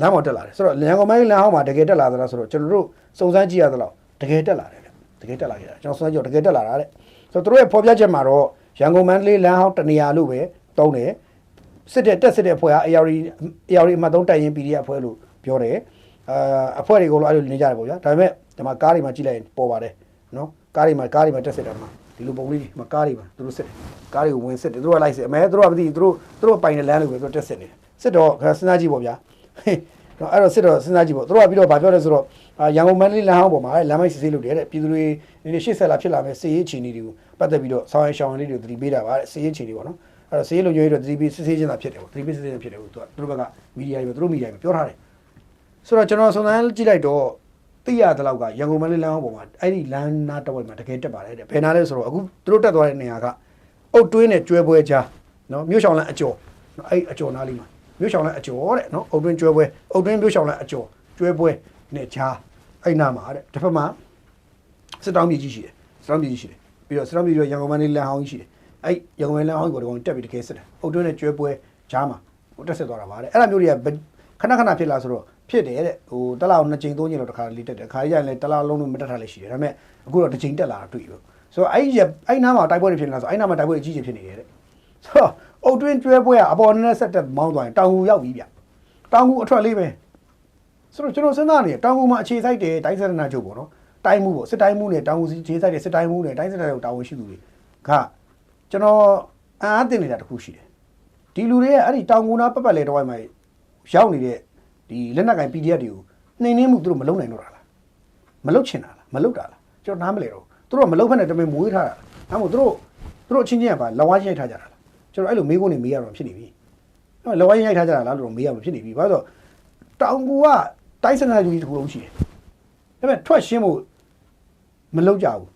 လမ်းပေါ်တက်လာတယ်ဆိုတော့လမ်းကောင်မိုင်းလမ်းဟောင်းမှာတကယ်တက်လာသလားဆိုတော့ကျွန်တော်တို့စုံစမ်းကြည့်ရသလောက်တကယ်တက်လာတယ်ဗျတကယ်တက်လာခဲ့တာကျွန်တော်စုံစမ်းကြည့်တော့တကယ်တက်လာတာတဲ့ဆိုတော့သူတို့ရဲ့ဖော်ပြချက်မှာတော့ရန်ကုန်မန္တလေးလမ်းဟောင်းတနေရာလို့ပဲတုံးတယ် စစ်တဲ့တက်စစ်တဲ့အဖွဲ့က AR AR အမှတ်3တိုက်ရင် PDF အဖွဲ့လို့ပြောတယ်အာအဖွဲ့တွေကိုလည်းအဲ့လိုနေကြတယ်ပေါ့ဗျာဒါပေမဲ့ဒီမှာကားတွေမှာကြည့်လိုက်ရင်ပေါ်ပါတယ်နော်ကားတွေမှာကားတွေမှာတက်စစ်တာမှာဒီလိုပုံလေးဒီမှာကားတွေမှာသူတို့စစ်တယ်ကားတွေကိုဝင်စစ်တယ်သူတို့ကလိုက်စစ်အမဲသူတို့ကမသိဘူးသူတို့သူတို့ပိုင်တဲ့လမ်းလို့ပဲသူတို့တက်စစ်နေတယ်စစ်တော့ခါစဉ်းစားကြည့်ပေါ့ဗျာတော့အဲ့တော့စစ်တော့စဉ်းစားကြည့်ပေါ့သူတို့ကပြီးတော့ဗာပြောတယ်ဆိုတော့အာရန်ကုန်မန္တလေးလမ်းဟောင်းပေါ်မှာလမ်းမိုက်စစ်ဆေးလုပ်တယ်တဲ့ပြည်သူတွေဒီနေ့ရှေ့ဆက်လာဖြစ်လာမယ်စစ်ရေးအခြေအနေတွေကိုပတ်သက်ပြီးတော့ဆောင်းရရှောင်းလေးတွေသတိပေးတာပါတဲ့စစ်ရေးအခြေအနေပေါ့နော် အဲ့တော့စေးလုံကြီးတွေသတိပေးစစ်ဆေးခြင်းသာဖြစ်တယ်ပေါ့သတိပေးစစ်ဆေးခြင်းဖြစ်တယ်ပေါ့သူကသူတို့ဘက်ကမီဒီယာတွေပဲသူတို့မီဒီယာတွေပြောထားတယ်ဆိုတော့ကျွန်တော်စုံစမ်းကြည့်လိုက်တော့သိရတဲ့လောက်ကရန်ကုန်မန္တလေးလမ်းဟောင်းပေါ်မှာအဲ့ဒီလမ်းနာတစ်ဝိုက်မှာတကယ်တက်ပါတယ်တဲ့ဘယ်နာလဲဆိုတော့အခုသူတို့တက်သွားတဲ့နေရာကအုတ်တွင်းနဲ့ကျွဲပွဲကြားနော်မြို့ရှောင်းလမ်းအကျော်နော်အဲ့ဒီအကျော်နားလေးမှာမြို့ရှောင်းလမ်းအကျော်တဲ့နော်အုတ်တွင်းကျွဲပွဲအုတ်တွင်းမြို့ရှောင်းလမ်းအကျော်ကျွဲပွဲနဲ့ကြားအဲ့နားမှာတဲ့တစ်ဖက်မှာစစ်တောင်းပြည်ကြီးရှိတယ်စစ်တောင်းပြည်ကြီးရှိတယ်ပြီးတော့စစ်တောင်းပြည်ကြီးရန်ကုန်မန္တလေးလမ်းဟောင်းကြီးရှိတယ် အဲ့ရန်ကုန်မန္တလေးလမ်းဟောင်းကိုတော့တက်ပြီးတကယ်စစ်တယ်အုတ်တွင်းနဲ့ကျွဲပွဲဂျားမှာဟိုတက်ဆက်သွားတာပါတဲ့အဲ့ဒါမျိုးတွေကဘယ်ခဏခဏဖြစ်လာဆိုတော့ဖြစ်တယ်တဲ့ဟိုတစ်လောက်နှစ်ကြိမ်သုံးကြိမ်တော့တစ်ခါလေးတက်တယ်ခါရရင်လည်းတစ်လောက်လုံးလုံးမတက်တာလည်းရှိတယ်ဒါပေမဲ့အခုတော့တစ်ကြိမ်တက်လာတာတွေ့ပြီဆိုတော့အဲ့ဒီအဲ့နားမှာတိုက်ပွဲတွေဖြစ်နေတာဆိုအဲ့နားမှာတိုက်ပွဲတွေကြီးကြီးဖြစ်နေတယ်တဲ့ဆိုတော့အုတ်တွင်းကျွဲပွဲကအပေါ်နဲ့ဆက်တက်မောင်းသွားရင်တောင်ကူရောက်ပြီဗျတောင်ကူအထွက်လေးပဲဆိုတော့ကျွန်တော်စဉ်းစားနေတယ်တောင်ကူမှာအခြေစိုက်တယ်တိုင်းစရနာချုပ်ပေါ့နော်တိုင်းမှုပေါ့စစ်တိုင်းမှုနဲ့တောင်ဦးစီခြေဆိုင်တဲ့စစ်တိုင်းမှုနဲ့တိုင်းစစ်တိုင်းကိုတာဝန်ရှိသူတွေက ကျွန်တော်အားအသင့်နေတာတစ်ခုရှိတယ်ဒီလူတွေကအဲ့ဒီတောင်ကူနာပတ်ပတ်လေတော့မှရောက်နေတဲ့ဒီလက်နက်ကင် PDF တွေကိုနှိမ်နှင်းမှုသူတို့မလုပ်နိုင်တော့တာလားမလုပ်ချင်တာလားမလုပ်တာလားကျွန်တော်နားမလဲတော့သူတို့ကမလုပ်ဖက်နဲ့တမင်မွေးထားတာဒါမှမဟုတ်သူတို့သူတို့အချင်းချင်းကပါလဝါရိုက်ထားကြတာလားကျွန်တော်အဲ့လိုမေးခွန်းနေမေးရတော့ဖြစ်နေပြီအဲ့လဝါရိုက်ထားကြတာလားလို့မေးရမှာဖြစ်နေပြီဘာလို့ဆိုတောင်ကူကတိုင်းစနာကြီးတစ်ခုလုံးရှိတယ်ဒါပေမဲ့ထွက်ရှင်းဖို့မလောက်ကြဘူး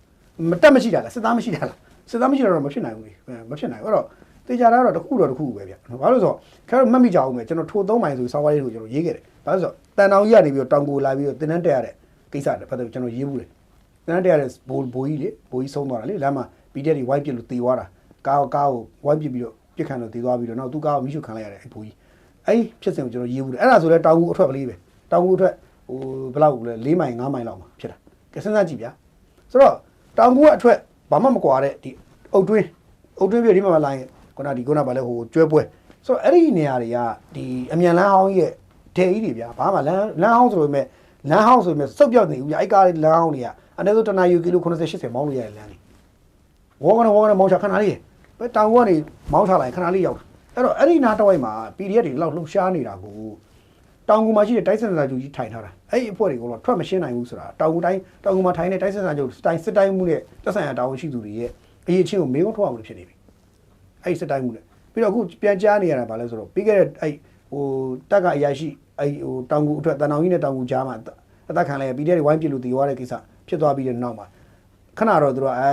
မတက်မရှိတာလားစစ်သားမရှိတာလား စစ်သားမရှိတော့မဖြစ်နိုင်ဘူးလေမဖြစ်နိုင်ဘူးအဲ့တော့တေချာတာတော့တစ်ခုတော့တစ်ခုပဲဗျဘာလို့ဆိုတော့ခါတော့မှတ်မိကြအောင်မယ်ကျွန်တော်ထိုသုံးမိုင်ဆိုစောင်းဝါးလေးကိုကျွန်တော်ရေးခဲ့တယ်ဘာလို့ဆိုတော့တန်တောင်ကြီးကနေပြီးတော့တောင်ကိုလာပြီးတော့တင်းနှန်းတက်ရတဲ့ကိစ္စတွေဖတ်တယ်ကျွန်တော်ရေးဘူးလေတင်းနှန်းတက်ရတဲ့ဘိုးဘိုးကြီးလေဘိုးကြီးဆုံးသွားတာလေလမ်းမှာ PDF တွေဝိုင်းပစ်လို့တေသွားတာကားကားကိုဝိုင်းပစ်ပြီးတော့ပြစ်ခံလို့တေသွားပြီးတော့နောက်သူ့ကားကိုမိရှုခံလိုက်ရတယ်အဲ့ဘိုးကြီးအဲ့ဖြစ်စဉ်ကိုကျွန်တော်ရေးဘူးတယ်အဲ့ဒါဆိုလဲတောင်ကူအထွက်ကလေးပဲတောင်ကူအထွက်ဟိုဘယ်လောက်လဲ၄မိုင်၅မိုင်လောက်မှာဖြစ်တာကဲစဉ်းစားကြည့်ဗျာဆိုတော့တောင်ကူကအထွက် ဘာမှမကွာတဲ့ဒီအုတ်တွင်းအုတ်တွင်းပြဒီမှာလာရင်ခုနဒီခုနဗာလဲဟိုကျွဲပွဲဆိုတော့အဲ့ဒီနေရာတွေကဒီအမြန်လန်းဟောင်းကြီးရဲ့ဒဲကြီးတွေဗျာဘာမှလမ်းလမ်းဟောင်းဆိုပေမဲ့လမ်းဟောင်းဆိုပေမဲ့စုပ်ပြောက်နေဘူးဗျာအဲ့ကားလမ်းဟောင်းတွေကအနည်းဆုံးတနာယူကီလို80 80မောင်းလို့ရတဲ့လမ်းတွေဝေါကနေဝေါကနေမောင်းချခဏလေးပဲတောင်ကူကနေမောင်းချလိုက်ခဏလေးရောက်တာအဲ့တော့အဲ့ဒီနားတစ်ဝိုက်မှာ PDF တွေလောက်လှုပ်ရှားနေတာကို တောင်ကူမှာရှိတဲ့တိုက်စင်စာချုပ်ကြီးထိုင်ထားတာအဲ့ဒီအဖွဲ့တွေကတော့ထွက်မရှင်းနိုင်ဘူးဆိုတာတောင်ကူတိုင်းတောင်ကူမှာထိုင်တဲ့တိုက်စင်စာချုပ်တိုင်းစစ်တိုင်းမှုနဲ့တက်ဆိုင်ရာတာဝန်ရှိသူတွေရဲ့အရေးချင်းကိုမေးခွန်းထုတ်အောင်လို့ဖြစ်နေပြီအဲ့ဒီစစ်တိုင်းမှုနဲ့ပြီးတော့အခုပြန်ကြားနေရတာဗာလဲဆိုတော့ပြီးခဲ့တဲ့အဲ့ဟိုတက်ကအရာရှိအဲ့ဟိုတောင်ကူအတွက်တန်အောင်ကြီးနဲ့တောင်ကူကြားမှာအသက်ခံလိုက်ပြီးတဲ့ဝိုင်းပြလို့တည်သွားတဲ့ကိစ္စဖြစ်သွားပြီးတဲ့နောက်မှာခဏတော့သူတို့အဲ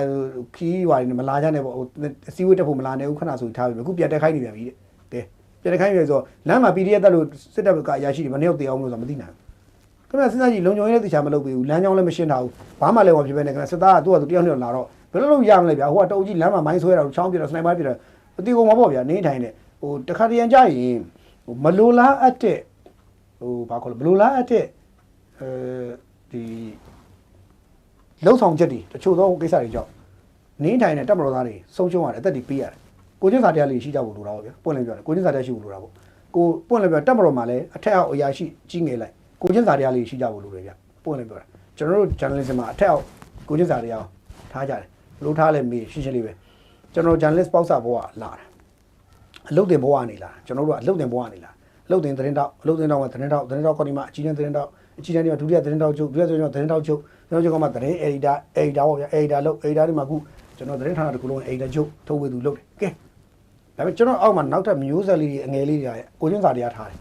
ခီးရွာတွေမလာကြနဲ့ပေါ့ဟိုအစည်းအဝေးတက်ဖို့မလာနဲ့ဘူးခဏဆိုထားပြီအခုပြန်တက်ခိုင်းနေပြန်ပြီတဲ့ ကဲပြန်ခိုင်းရဆိုလမ်းမှာ PDF တက်လို့စစ်တပ်ကအရာရှိတွေမနေ့ကတည်အောင်လို့ဆိုတာမသိနိုင်ဘူးခင်ဗျစဉ်းစားကြည့်လုံခြုံရေးလည်းတခြားမလုပ်ပေးဘူးလမ်းကြောင်းလည်းမရှင်းထားဘူးဘာမှလည်းမဖြစ်ပဲနဲ့ခင်ဗျစစ်သားကသူ့ဟာသူတယောက်နဲ့လာတော့ဘယ်လိုလုပ်ရမလဲဗျာဟိုကတုံကြီးလမ်းမှာမိုင်းဆွဲတာချောင်းပြတော့စနိုက်ပါပြတော့အတီကုန်မှာပေါ့ဗျာနေထိုင်နေဟိုတခါတရံကြရင်ဟိုမလိုလားအပ်တဲ့ဟိုဘာခေါ်လဲမလိုလားအပ်တဲ့အဲဒီလုံဆောင်ချက်တွေတချို့သောကိစ္စတွေကြောင့်နေထိုင်တဲ့တပ်မတော်သားတွေဆုံးရှုံးရတယ်အသက်တွေပေးရတယ် ကိုချင်းစာတရားလေးရှိကြဖို့လိုတာပေါ့ဗျာပွင့်လင်းပြောတယ်ကိုချင်းစာတရားရှိဖို့လိုတာပေါ့ကိုပွင့်လင်းပြောတက်မတော်မှာလည်းအထက်အောက်အရာရှိကြီးငယ်လိုက်ကိုချင်းစာတရားလေးရှိကြဖို့လိုတယ်ဗျပွင့်လင်းပြောတာကျွန်တော်တို့ journalism မှာအထက်အောက်ကိုချင်းစာတရားထားကြတယ်ဘလို့ထားလဲမေးရှင်းရှင်းလေးပဲကျွန်တော် journalist ပေါက်စာဘဝလာတာအလုပ်တင်ဘဝနေလာကျွန်တော်တို့ကအလုပ်တင်ဘဝနေလာအလုပ်တင်သတင်းတောက်အလုပ်တင်တောက်ကသတင်းတောက်သတင်းတောက်ကော်ဒီမှာအကြီးတန်းသတင်းတောက်အကြီးတန်းတွေကဒုတိယသတင်းတောက်ချုပ်ဒုတိယသတင်းတောက်သတင်းတောက်ချုပ်သတင်းတောက်ချုပ်ကမှသတင်း editor editor ပေါ့ဗျာ editor လုပ် editor ဒီမှာခုကျွန်တော်သတင်းဌာနတစ်ခုလုံး editor ချုပ်ထုတ်ဝေသူလုပ်တယ်ကဲ ဒါပေမဲ့ကျွန်တော်အောက်မှာနောက်ထပ်မျိုးဆက်လေးတွေအငယ်လေးတွေကိုချင်းစာတရားထားတယ်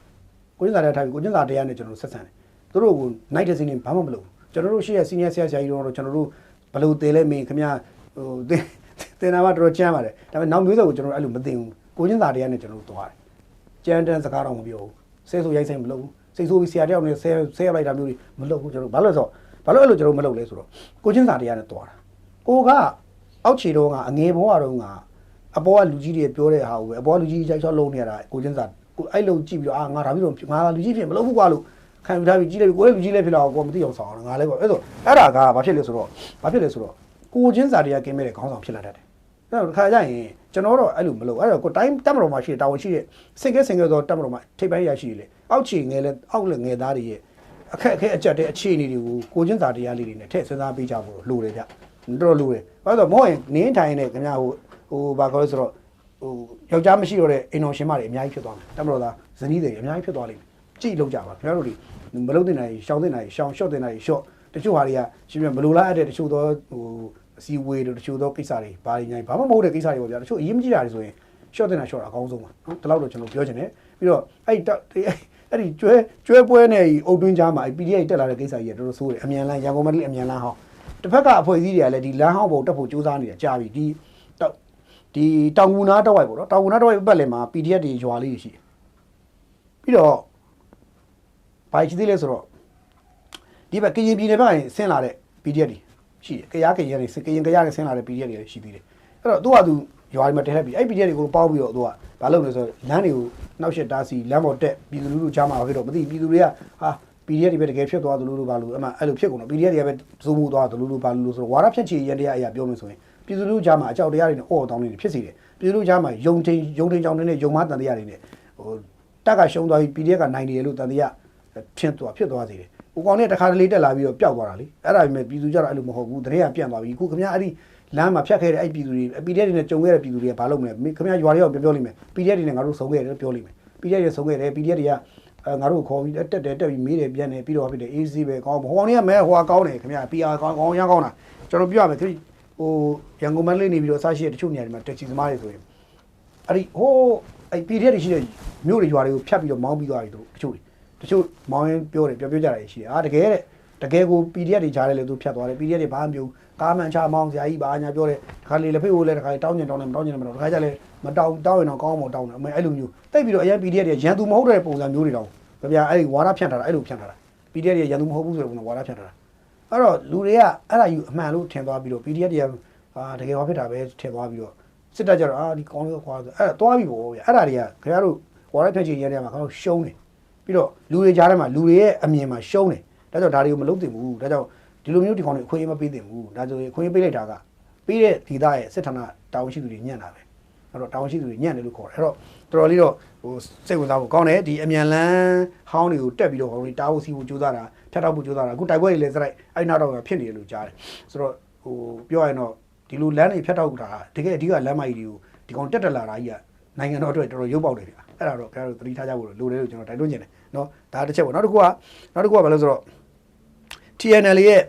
ကိုချင်းစာတရားထားပြီးကိုချင်းစာတရားနဲ့ကျွန်တော်တို့ဆက်ဆံတယ်သူတို့က night design ဘာမှမလုပ်ဘူးကျွန်တော်တို့ရှိရ senior ဆရာဆရာကြီးတို့တော့ကျွန်တော်တို့ဘယ်လိုသေးလဲမင်းခင်ဗျဟိုသင်သင်တာမှတော်တော်ကျမ်းပါတယ်ဒါပေမဲ့နောက်မျိုးဆက်ကိုကျွန်တော်တို့အဲ့လိုမသိဘူးကိုချင်းစာတရားနဲ့ကျွန်တော်တို့သွားတယ်ကြမ်းတမ်းစကားတော့မပြောဘူးဆဲဆိုရိုက်ဆိုင်မလုပ်ဘူးစိတ်ဆိုးပြီးဆရာတယောက်နဲ့ဆဲဆဲရလိုက်တာမျိုးတွေမလုပ်ဘူးကျွန်တော်ဘာလို့လဲဆိုတော့ဘာလို့အဲ့လိုကျွန်တော်မလုပ်လဲဆိုတော့ကိုချင်းစာတရားနဲ့သွားတာကိုကအောက်ခြေတော့ကအငယ်ဘဝတော့က အပေါ်ကလူကြီးတွေပြောတဲ့ဟာကိုပဲအပေါ်ကလူကြီးကြိုက်ချောက်လုံးနေရတာကိုချင်းစာကိုအဲ့လိုကြည့်ပြီးတော့အာငါဒါပြီးတော့ငါလူကြီးဖြစ်မလုပ်ဘူးကွာလို့ခံယူထားပြီးကြီးလိုက်ပြီးကိုယ်လည်းလူကြီးလည်းဖြစ်လာတော့ကိုယ်မသိအောင်ဆောင်အောင်ငါလည်းပေါ့အဲ့ဆိုအဲ့ဒါကဘာဖြစ်လဲဆိုတော့ဘာဖြစ်လဲဆိုတော့ကိုချင်းစာတွေကကင်းမဲ့တဲ့ခေါင်းဆောင်ဖြစ်လာတတ်တယ်အဲ့တော့ခါကြရင်ကျွန်တော်တော့အဲ့လိုမလုပ်အဲ့တော့ကိုတိုင်းတက်မတော်မှာရှိတဲ့တာဝန်ရှိတဲ့စင်ကဲစင်ကဲသောတက်မတော်မှာထိပ်ပိုင်းရရှိလေအောက်ခြေငယ်လဲအောက်လက်ငယ်သားတွေရဲ့အခက်အခဲအကျက်တဲ့အခြေအနေတွေကိုကိုချင်းစာတရားလေးတွေနဲ့ထည့်စဉ်းစားပေးကြဖို့လိုတယ်ဗျတော်တော်လိုတယ်ဘာလို့လဲဆိုတော့မောရင်နင်းထိုင်နေခင်ဗျာဟို ဟိုဘာခေါ်လဲဆိုတော့ဟိုယောက်ျားမရှိတော့တဲ့အိမ်တော်ရှင်မတွေအများကြီးဖြစ်သွားမယ်တက်မတော်သားဇနီးတွေအများကြီးဖြစ်သွားလိမ့်မယ်ကြည့်လောက်ကြပါခင်ဗျားတို့ဒီမလုံးတင်နိုင်ရှောင်းတင်နိုင်ရှောင်းရှော့တင်နိုင်ရှော့တချို့ဟာတွေကရှင်ပြမလိုလားအပ်တဲ့တချို့သောဟိုအစီအဝေးတို့တချို့သောကိစ္စတွေဘာတွေညာဘာမှမဟုတ်တဲ့ကိစ္စတွေပေါ့ဗျာတချို့အရေးမကြီးတာတွေဆိုရင်ရှော့တင်တာရှော့တာအကောင်းဆုံးပါနော်ဒီလောက်တော့ကျွန်တော်ပြောချင်တယ်ပြီးတော့အဲ့တက်အဲ့ဒီကျွဲကျွဲပွဲနဲ့အုပ်တွင်းကြားမှာအဲ့ PDF တက်လာတဲ့ကိစ္စကြီးကတော်တော်ဆိုးတယ်အမြန်လန်းရန်ကုန်မန္တလေးအမြန်လန်းဟောင်းတစ်ဖက်ကအဖွဲ့အစည်းတွေကလည်းဒီလမ်းဟောင်းပေါ်တက်ဖို့ကြိုးစားနေတာကြာပြီဒီတောက် ဒီတောင်ကူနာတော့ဝိုက်ပေါ့နော်တောင်ကူနာတော့ဝိုက်ပတ်လည်မှာ PDF တွေရွာလေးတွေရှိတယ်ပြီးတော့ဘာရှိသေးလဲဆိုတော့ဒီဘက်ကရင်ပြည်နယ်ဘက်ကနေဆင်းလာတဲ့ PDF တွေရှိတယ်ကြရားကြရားတွေကရင်ကြရားတွေဆင်းလာတဲ့ PDF တွေလည်းရှိသေးတယ်အဲ့တော့သူကသူရွာတွေမှာတက်လက်ပြီးအဲ့ PDF တွေကိုပေါင်းပြီးတော့သူကဘာလုပ်လဲဆိုတော့လမ်းတွေကိုနောက်ရှက်တားစီလမ်းပေါ်တက်ပြည်သူလူထုကြားမှာဖြစ်တော့မသိပြည်သူတွေကဟာ PDF တွေပဲတကယ်ဖြစ်သွားသလိုလိုပါလို့အမှအဲ့လိုဖြစ်ကုန်တော့ PDF တွေကပဲဇုံမှုသွားသလိုလိုပါလို့ဆိုတော့ဝါရဖြတ်ချီရန်တရားအရာပြောမယ်ဆိုရင် ပြည်သူလူထုကြားမှာအကြောက်တရားတွေနဲ့အော်တောင်းနေဖြစ်စီတယ်ပြည်သူလူထုကြားမှာယုံတင်ယုံတင်ကြောင်နေတဲ့ယုံမတန်တရားတွေနဲ့ဟိုတက်ကရှုံးသွားပြီး PDF ကနိုင်တယ်လို့တန်တရားဖြစ်သွားဖြစ်သွားစေတယ်ဟိုကောင်နဲ့တခါတလေတက်လာပြီးတော့ပျောက်သွားတာလေအဲ့ဒါပေမဲ့ပြည်သူကြတော့အဲ့လိုမဟုတ်ဘူးတရေကပြန့်သွားပြီအခုခင်ဗျာအဲ့ဒီလမ်းမှာဖြတ်ခဲ့တဲ့အဲ့ပြည်သူတွေ PDF တွေနဲ့ကြုံခဲ့တဲ့ပြည်သူတွေကဘာလုပ်မလဲခင်ဗျာရွာတွေရောပြောပြောလိမ့်မယ် PDF တွေနဲ့ငါတို့ဆုံးခဲ့တယ်ပြောလိမ့်မယ် PDF တွေဆုံးခဲ့တယ် PDF တွေကအဲငါတို့ခေါ်ပြီးတက်တယ်တက်ပြီးမေးတယ်ပြန်တယ်ပြီးတော့ဖြစ်တယ် AC ပဲကောင်းဟိုကောင်တွေကမဲဟိုကောင်းတယ်ခင်ဗျာ PR ကောင်းကောင်းရမ်းကောင်းတာကျွန်တော်ပြောရမယ်သူ ဟိုရန်ကုန်မန္တလေးနေပြီးတော့အဆရှိတဲ့တချို့နေရာတွေမှာတက်ချီသမားတွေဆိုရင်အဲ့ဒီဟိုအဲ့ PDF တွေရှိတဲ့မြို့တွေရွာတွေကိုဖြတ်ပြီးတော့မောင်းပြီးသွားပြီတို့တချို့တွေတချို့မောင်းရင်ပြောတယ်ပြောပြောကြတာရှိတယ်အာတကယ်တဲ့တကယ်ကို PDF တွေကြားတယ်လေသူဖြတ်သွားတယ် PDF တွေဘာမှမပြောကားမှန်ချမောင်းဆရာကြီးဘာညာပြောတယ်တခါလေလက်ဖေးကိုလည်းတခါတောင်းကျင်တောင်းတယ်မတောင်းကျင်မတောင်းတခါကြလဲမတောင်းတောင်းရင်တော့ကောင်းမတောင်းတယ်အမေအဲ့လိုမျိုးတိတ်ပြီးတော့အရင် PDF တွေရန်သူမဟုတ်တဲ့ပုံစံမျိုးတွေတောင်ဗျာအဲ့ဒီဝါဒဖြန့်ထားတာအဲ့လိုဖြန့်ထားတာ PDF တွေရန်သူမဟုတ်ဘူးဆိုတဲ့ပုံစံဝါဒဖြန့်ထားတာ အဲ့တော့လူတွေကအဲ့ဒါယူအမှန်လို့ထင်သွားပြီးတော့ PDF တွေကအာတကယ်ဟောဖြစ်တာပဲထင်သွားပြီးတော့စစ်တပ်ကြတော့အာဒီကောင်းရောခွာဆိုအဲ့ဒါသွားပြီပေါ့ဗျာအဲ့ဒါတွေကခင်ဗျားတို့ဝါဒဖြန့်ချင်ရတဲ့မှာခင်ဗျားတို့ရှုံးတယ်ပြီးတော့လူတွေကြားထဲမှာလူတွေရဲ့အမြင်မှာရှုံးတယ်ဒါကြောင့်ဒါတွေကိုမလုပ်သင့်ဘူးဒါကြောင့်ဒီလိုမျိုးဒီကောင်တွေအခွင့်အရေးမပေးသင့်ဘူးဒါဆိုရင်အခွင့်အရေးပေးလိုက်တာကပေးတဲ့ဒေသရဲ့စစ်ဌာနတာဝန်ရှိသူတွေညံ့တာပဲအဲ့တော့တာဝန်ရှိသူတွေညံ့တယ်လို့ခေါ်တယ်အဲ့တော့တော်တော်လေးတော့ဟိုစိတ်ဝင်စားဖို့ကောင်းတယ်ဒီအမြန်လန်းဟောင်းတွေကိုတက်ပြီးတော့ဟိုတာဝန်စီဖို့ကြိုးစားတာထပ်ထောက်ဖို့ကြိုးစားတာအခုတိုက်ပွဲတွေလည်းစရိုက်အဲ့နောက်တော့ဖြစ်နေတယ်လို့ကြားတယ်ဆိုတော့ဟိုပြောရရင်တော့ဒီလိုလမ်းတွေဖြတ်ထောက်တာတကယ်အဓိကလမ်းမကြီးတွေကိုဒီကောင်တက်တက်လာတာကြီးကနိုင်ငံတော်အတွက်တော်တော်ရုပ်ပေါက်တယ်ဗျအဲ့ဒါတော့ခင်ဗျားတို့သတိထားကြဖို့လိုတယ်လို့ကျွန်တော်တိုက်တွန်းချင်တယ်เนาะဒါတစ်ချက်ပေါ့နောက်တစ်ခုကနောက်တစ်ခုကဘာလို့ဆိုတော့ TNL ရဲ့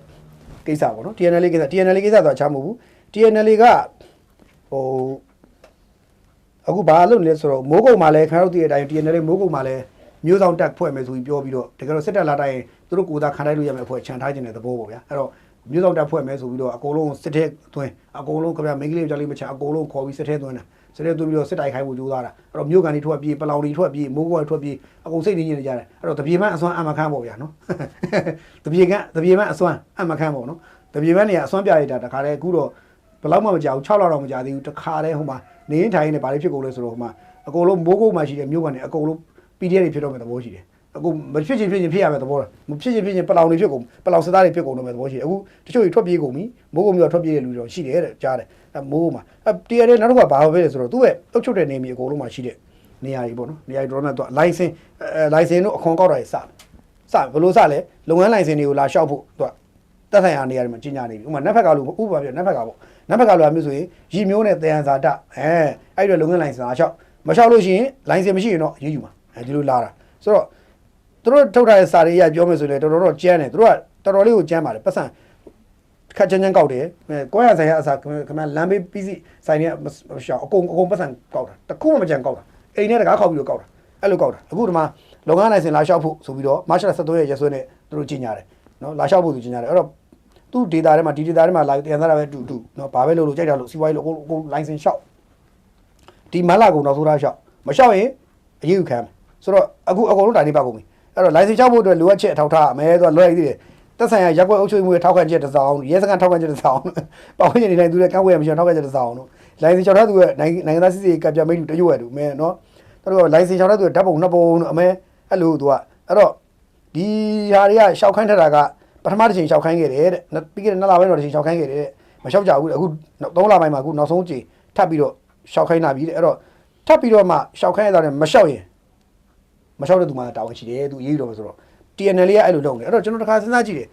ကိစ္စပေါ့နော် TNL ကိစ္စ TNL ကိစ္စဆိုအချားမဟုတ်ဘူး TNL ကဟို အခုဘာလုပ်နေလဲဆိုတော့မိုးကုတ်မှာလည်းခင်ဗျားတို့သိတဲ့အတိုင်း TNL မိုးကုတ်မှာလည်းမျိုးဆောင်တက်ဖွဲ့မယ်ဆိုပြီးပြောပြီးတော့တကယ်တော့စစ်တပ်လာတိုင်းသူတို့ကိုယ်သာခံတိုင်းလို့ရမယ်အဖွဲ့ခြံထားခြင်းတဲ့သဘောပေါ့ဗျာအဲ့တော့မျိုးဆောင်တက်ဖွဲ့မယ်ဆိုပြီးတော့အကုန်လုံးစစ်တဲ့သွင်းအကုန်လုံးခင်ဗျာမိန်းကလေးကြောက်လေးမချအကုန်လုံးခေါ်ပြီးစစ်တဲ့သွင်းတာစစ်တဲ့သွင်းပြီးတော့စစ်တိုက်ခိုင်းဖို့ကြိုးစားတာအဲ့တော့မျိုးကန်တွေထွက်ပြေးပလောင်တွေထွက်ပြေးမိုးကုတ်တွေထွက်ပြေးအကုန်စိတ်နေညစ်နေကြတယ်အဲ့တော့တပြေမန်းအစွမ်းအမခန်းပေါ့ဗျာနော်တပြေကတပြေမန်းအစွမ်းအမခန်းပေါ့နော်တပြေမန်းနေကအစွမ်းပြရတာတခါတည်းအခုတော့ဘယ်လောက်မှမကြောက်6လောက်တော့မကြသေးဘူးတခါတည်းဟိုမှာ နေရင်ထိုင်နေဘာတွေဖြစ်ကုန်လဲဆိုတော့ဟိုမှာအကုန်လုံးမိုးကုတ်မှာရှိတဲ့မျိုးကန်တွေအကုန်လုံး PDF တွေဖြစ်တော့မယ့်သဘောရှိတယ်အခုမဖြစ်ချင်ဖြစ်ချင်ဖြစ်ရမယ့်သဘောလားမဖြစ်ချင်ဖြစ်ချင်ပလောင်တွေဖြစ်ကုန်ပလောင်စစ်သားတွေဖြစ်ကုန်တော့မယ့်သဘောရှိတယ်အခုတချို့တွေထွက်ပြေးကုန်ပြီမိုးကုတ်မျိုးထွက်ပြေးတဲ့လူတွေတော့ရှိတယ်တဲ့ကြားတယ်အဲမိုးကုတ်မှာအဲတရားတဲ့နောက်တစ်ခါဘာပဲလဲဆိုတော့သူ့ရဲ့အုပ်ချုပ်တဲ့နေမီအကုန်လုံးမှာရှိတဲ့နေရာကြီးပေါ့နော်နေရာကြီးတော်တော်များသူက license အဲ license တို့အခွန်ကောက်တာတွေစတယ်စဘယ်လိုစလဲလုပ်ငန်းလိုင်စင်တွေကိုလာလျှောက်ဖို့သူကတက်ဆိုင်ရာနေရာတွေမှာကြီးညာနေပြီဥပမာနက်ဖက်ကလို့ဥပမာပြနက်ဖက်ကပေါ့ နက်ဖက်ကလို့အမျိုးဆိုရင်ရီမျိုးနဲ့တယံဇာတအဲအဲ့ဒီလုပ်ငန်းလိုင်စင်လာလျှောက်မလျှောက်လို့ရှိရင်လိုင်စင်မရှိရင်တော့ရေးယူမှာအဲဒီလိုလာတာဆိုတော့သူတို့ထုတ်ထားတဲ့စာတွေအရပြောမယ်ဆိုရင်တော်တော်တော့ကျန်းတယ်သူတို့ကတော်တော်လေးကိုကျန်းပါတယ်ပတ်စံခက်ချမ်းချမ်းကောက်တယ်အဲကိုရဆိုင်ရအစားခင်ဗျာလမ်းဘေးပြီးစီဆိုင်နဲ့မရှောက်အကုန်အကုန်ပတ်စံကောက်တာတခုမှမကြံကောက်တာအိမ်နဲ့တကားခောက်ပြီးတော့ကောက်တာအဲ့လိုကောက်တာအခုဒီမှာလုပ်ငန်းလိုင်စင်လာလျှောက်ဖို့ဆိုပြီးတော့မတ်လ73ရက်ရက်စွဲနဲ့သူတို့ကြီးညာတယ်နော်လာလျှောက်ဖို့သူကြီးညာတယ်အဲ့တော့ သူ data ထဲမှာဒီ data ထဲမှာလာတန်သားတာပဲတူတူနော်ဘာပဲလုပ်လို့ကြိုက်တာလို့စီးပွားရေးလို့အကုန်အကုန် license လျှောက်ဒီမလာကုန်တော့ဆိုတာလျှောက်မလျှောက်ရင်အရေးယူခံမယ်ဆိုတော့အခုအကုန်လုံးတိုင်နေပါကုန်ပြီအဲ့တော့ license လျှောက်ဖို့အတွက်လိုအပ်ချက်အထောက်ထားအမဲဆိုတော့လွယ်ရည်သေးတယ်သက်ဆိုင်ရာရက်ွက်အုပ်ချုပ်မှုရဲ့ထောက်ခံချက်တစ်စောင်းရဲစခန်းထောက်ခံချက်တစ်စောင်းပေါ့ဝင်နေနေသူရဲ့ကန့်ဝဲရမရှိထောက်ခံချက်တစ်စောင်းတို့ license လျှောက်ထားသူရဲ့နိုင်ငံသားစစ်စစ်ကပ်ပြမိတ်တူတရွတ်တူမဲနော်တို့က license လျှောက်ထားသူရဲ့ဓာတ်ပုံနှစ်ပုံတို့အမဲအဲ့လိုသူကအဲ့တော့ဒီဟာတွေကရှောက်ခိုင်းထက်တာက ပထမတစ်ချိန်ရှောက်ခိုင်းခဲ့တယ်တဲ့ပြီးခဲ့တဲ့နှစ်လပိုင်းတော့တစ်ချိန်ရှောက်ခိုင်းခဲ့တယ်တဲ့မရှောက်ကြဘူးအခု3လပိုင်းမှာအခုနောက်ဆုံးချိန်ထပ်ပြီးတော့ရှောက်ခိုင်းလာပြီတဲ့အဲ့တော့ထပ်ပြီးတော့မှရှောက်ခိုင်းရတာနဲ့မရှောက်ရင်မရှောက်တဲ့သူမှတာဝန်ရှိတယ်သူရေးတော့ဆိုတော့ TNL ကအဲ့လိုလုပ်နေအဲ့တော့ကျွန်တော်တစ်ခါစဉ်းစားကြည့်တယ်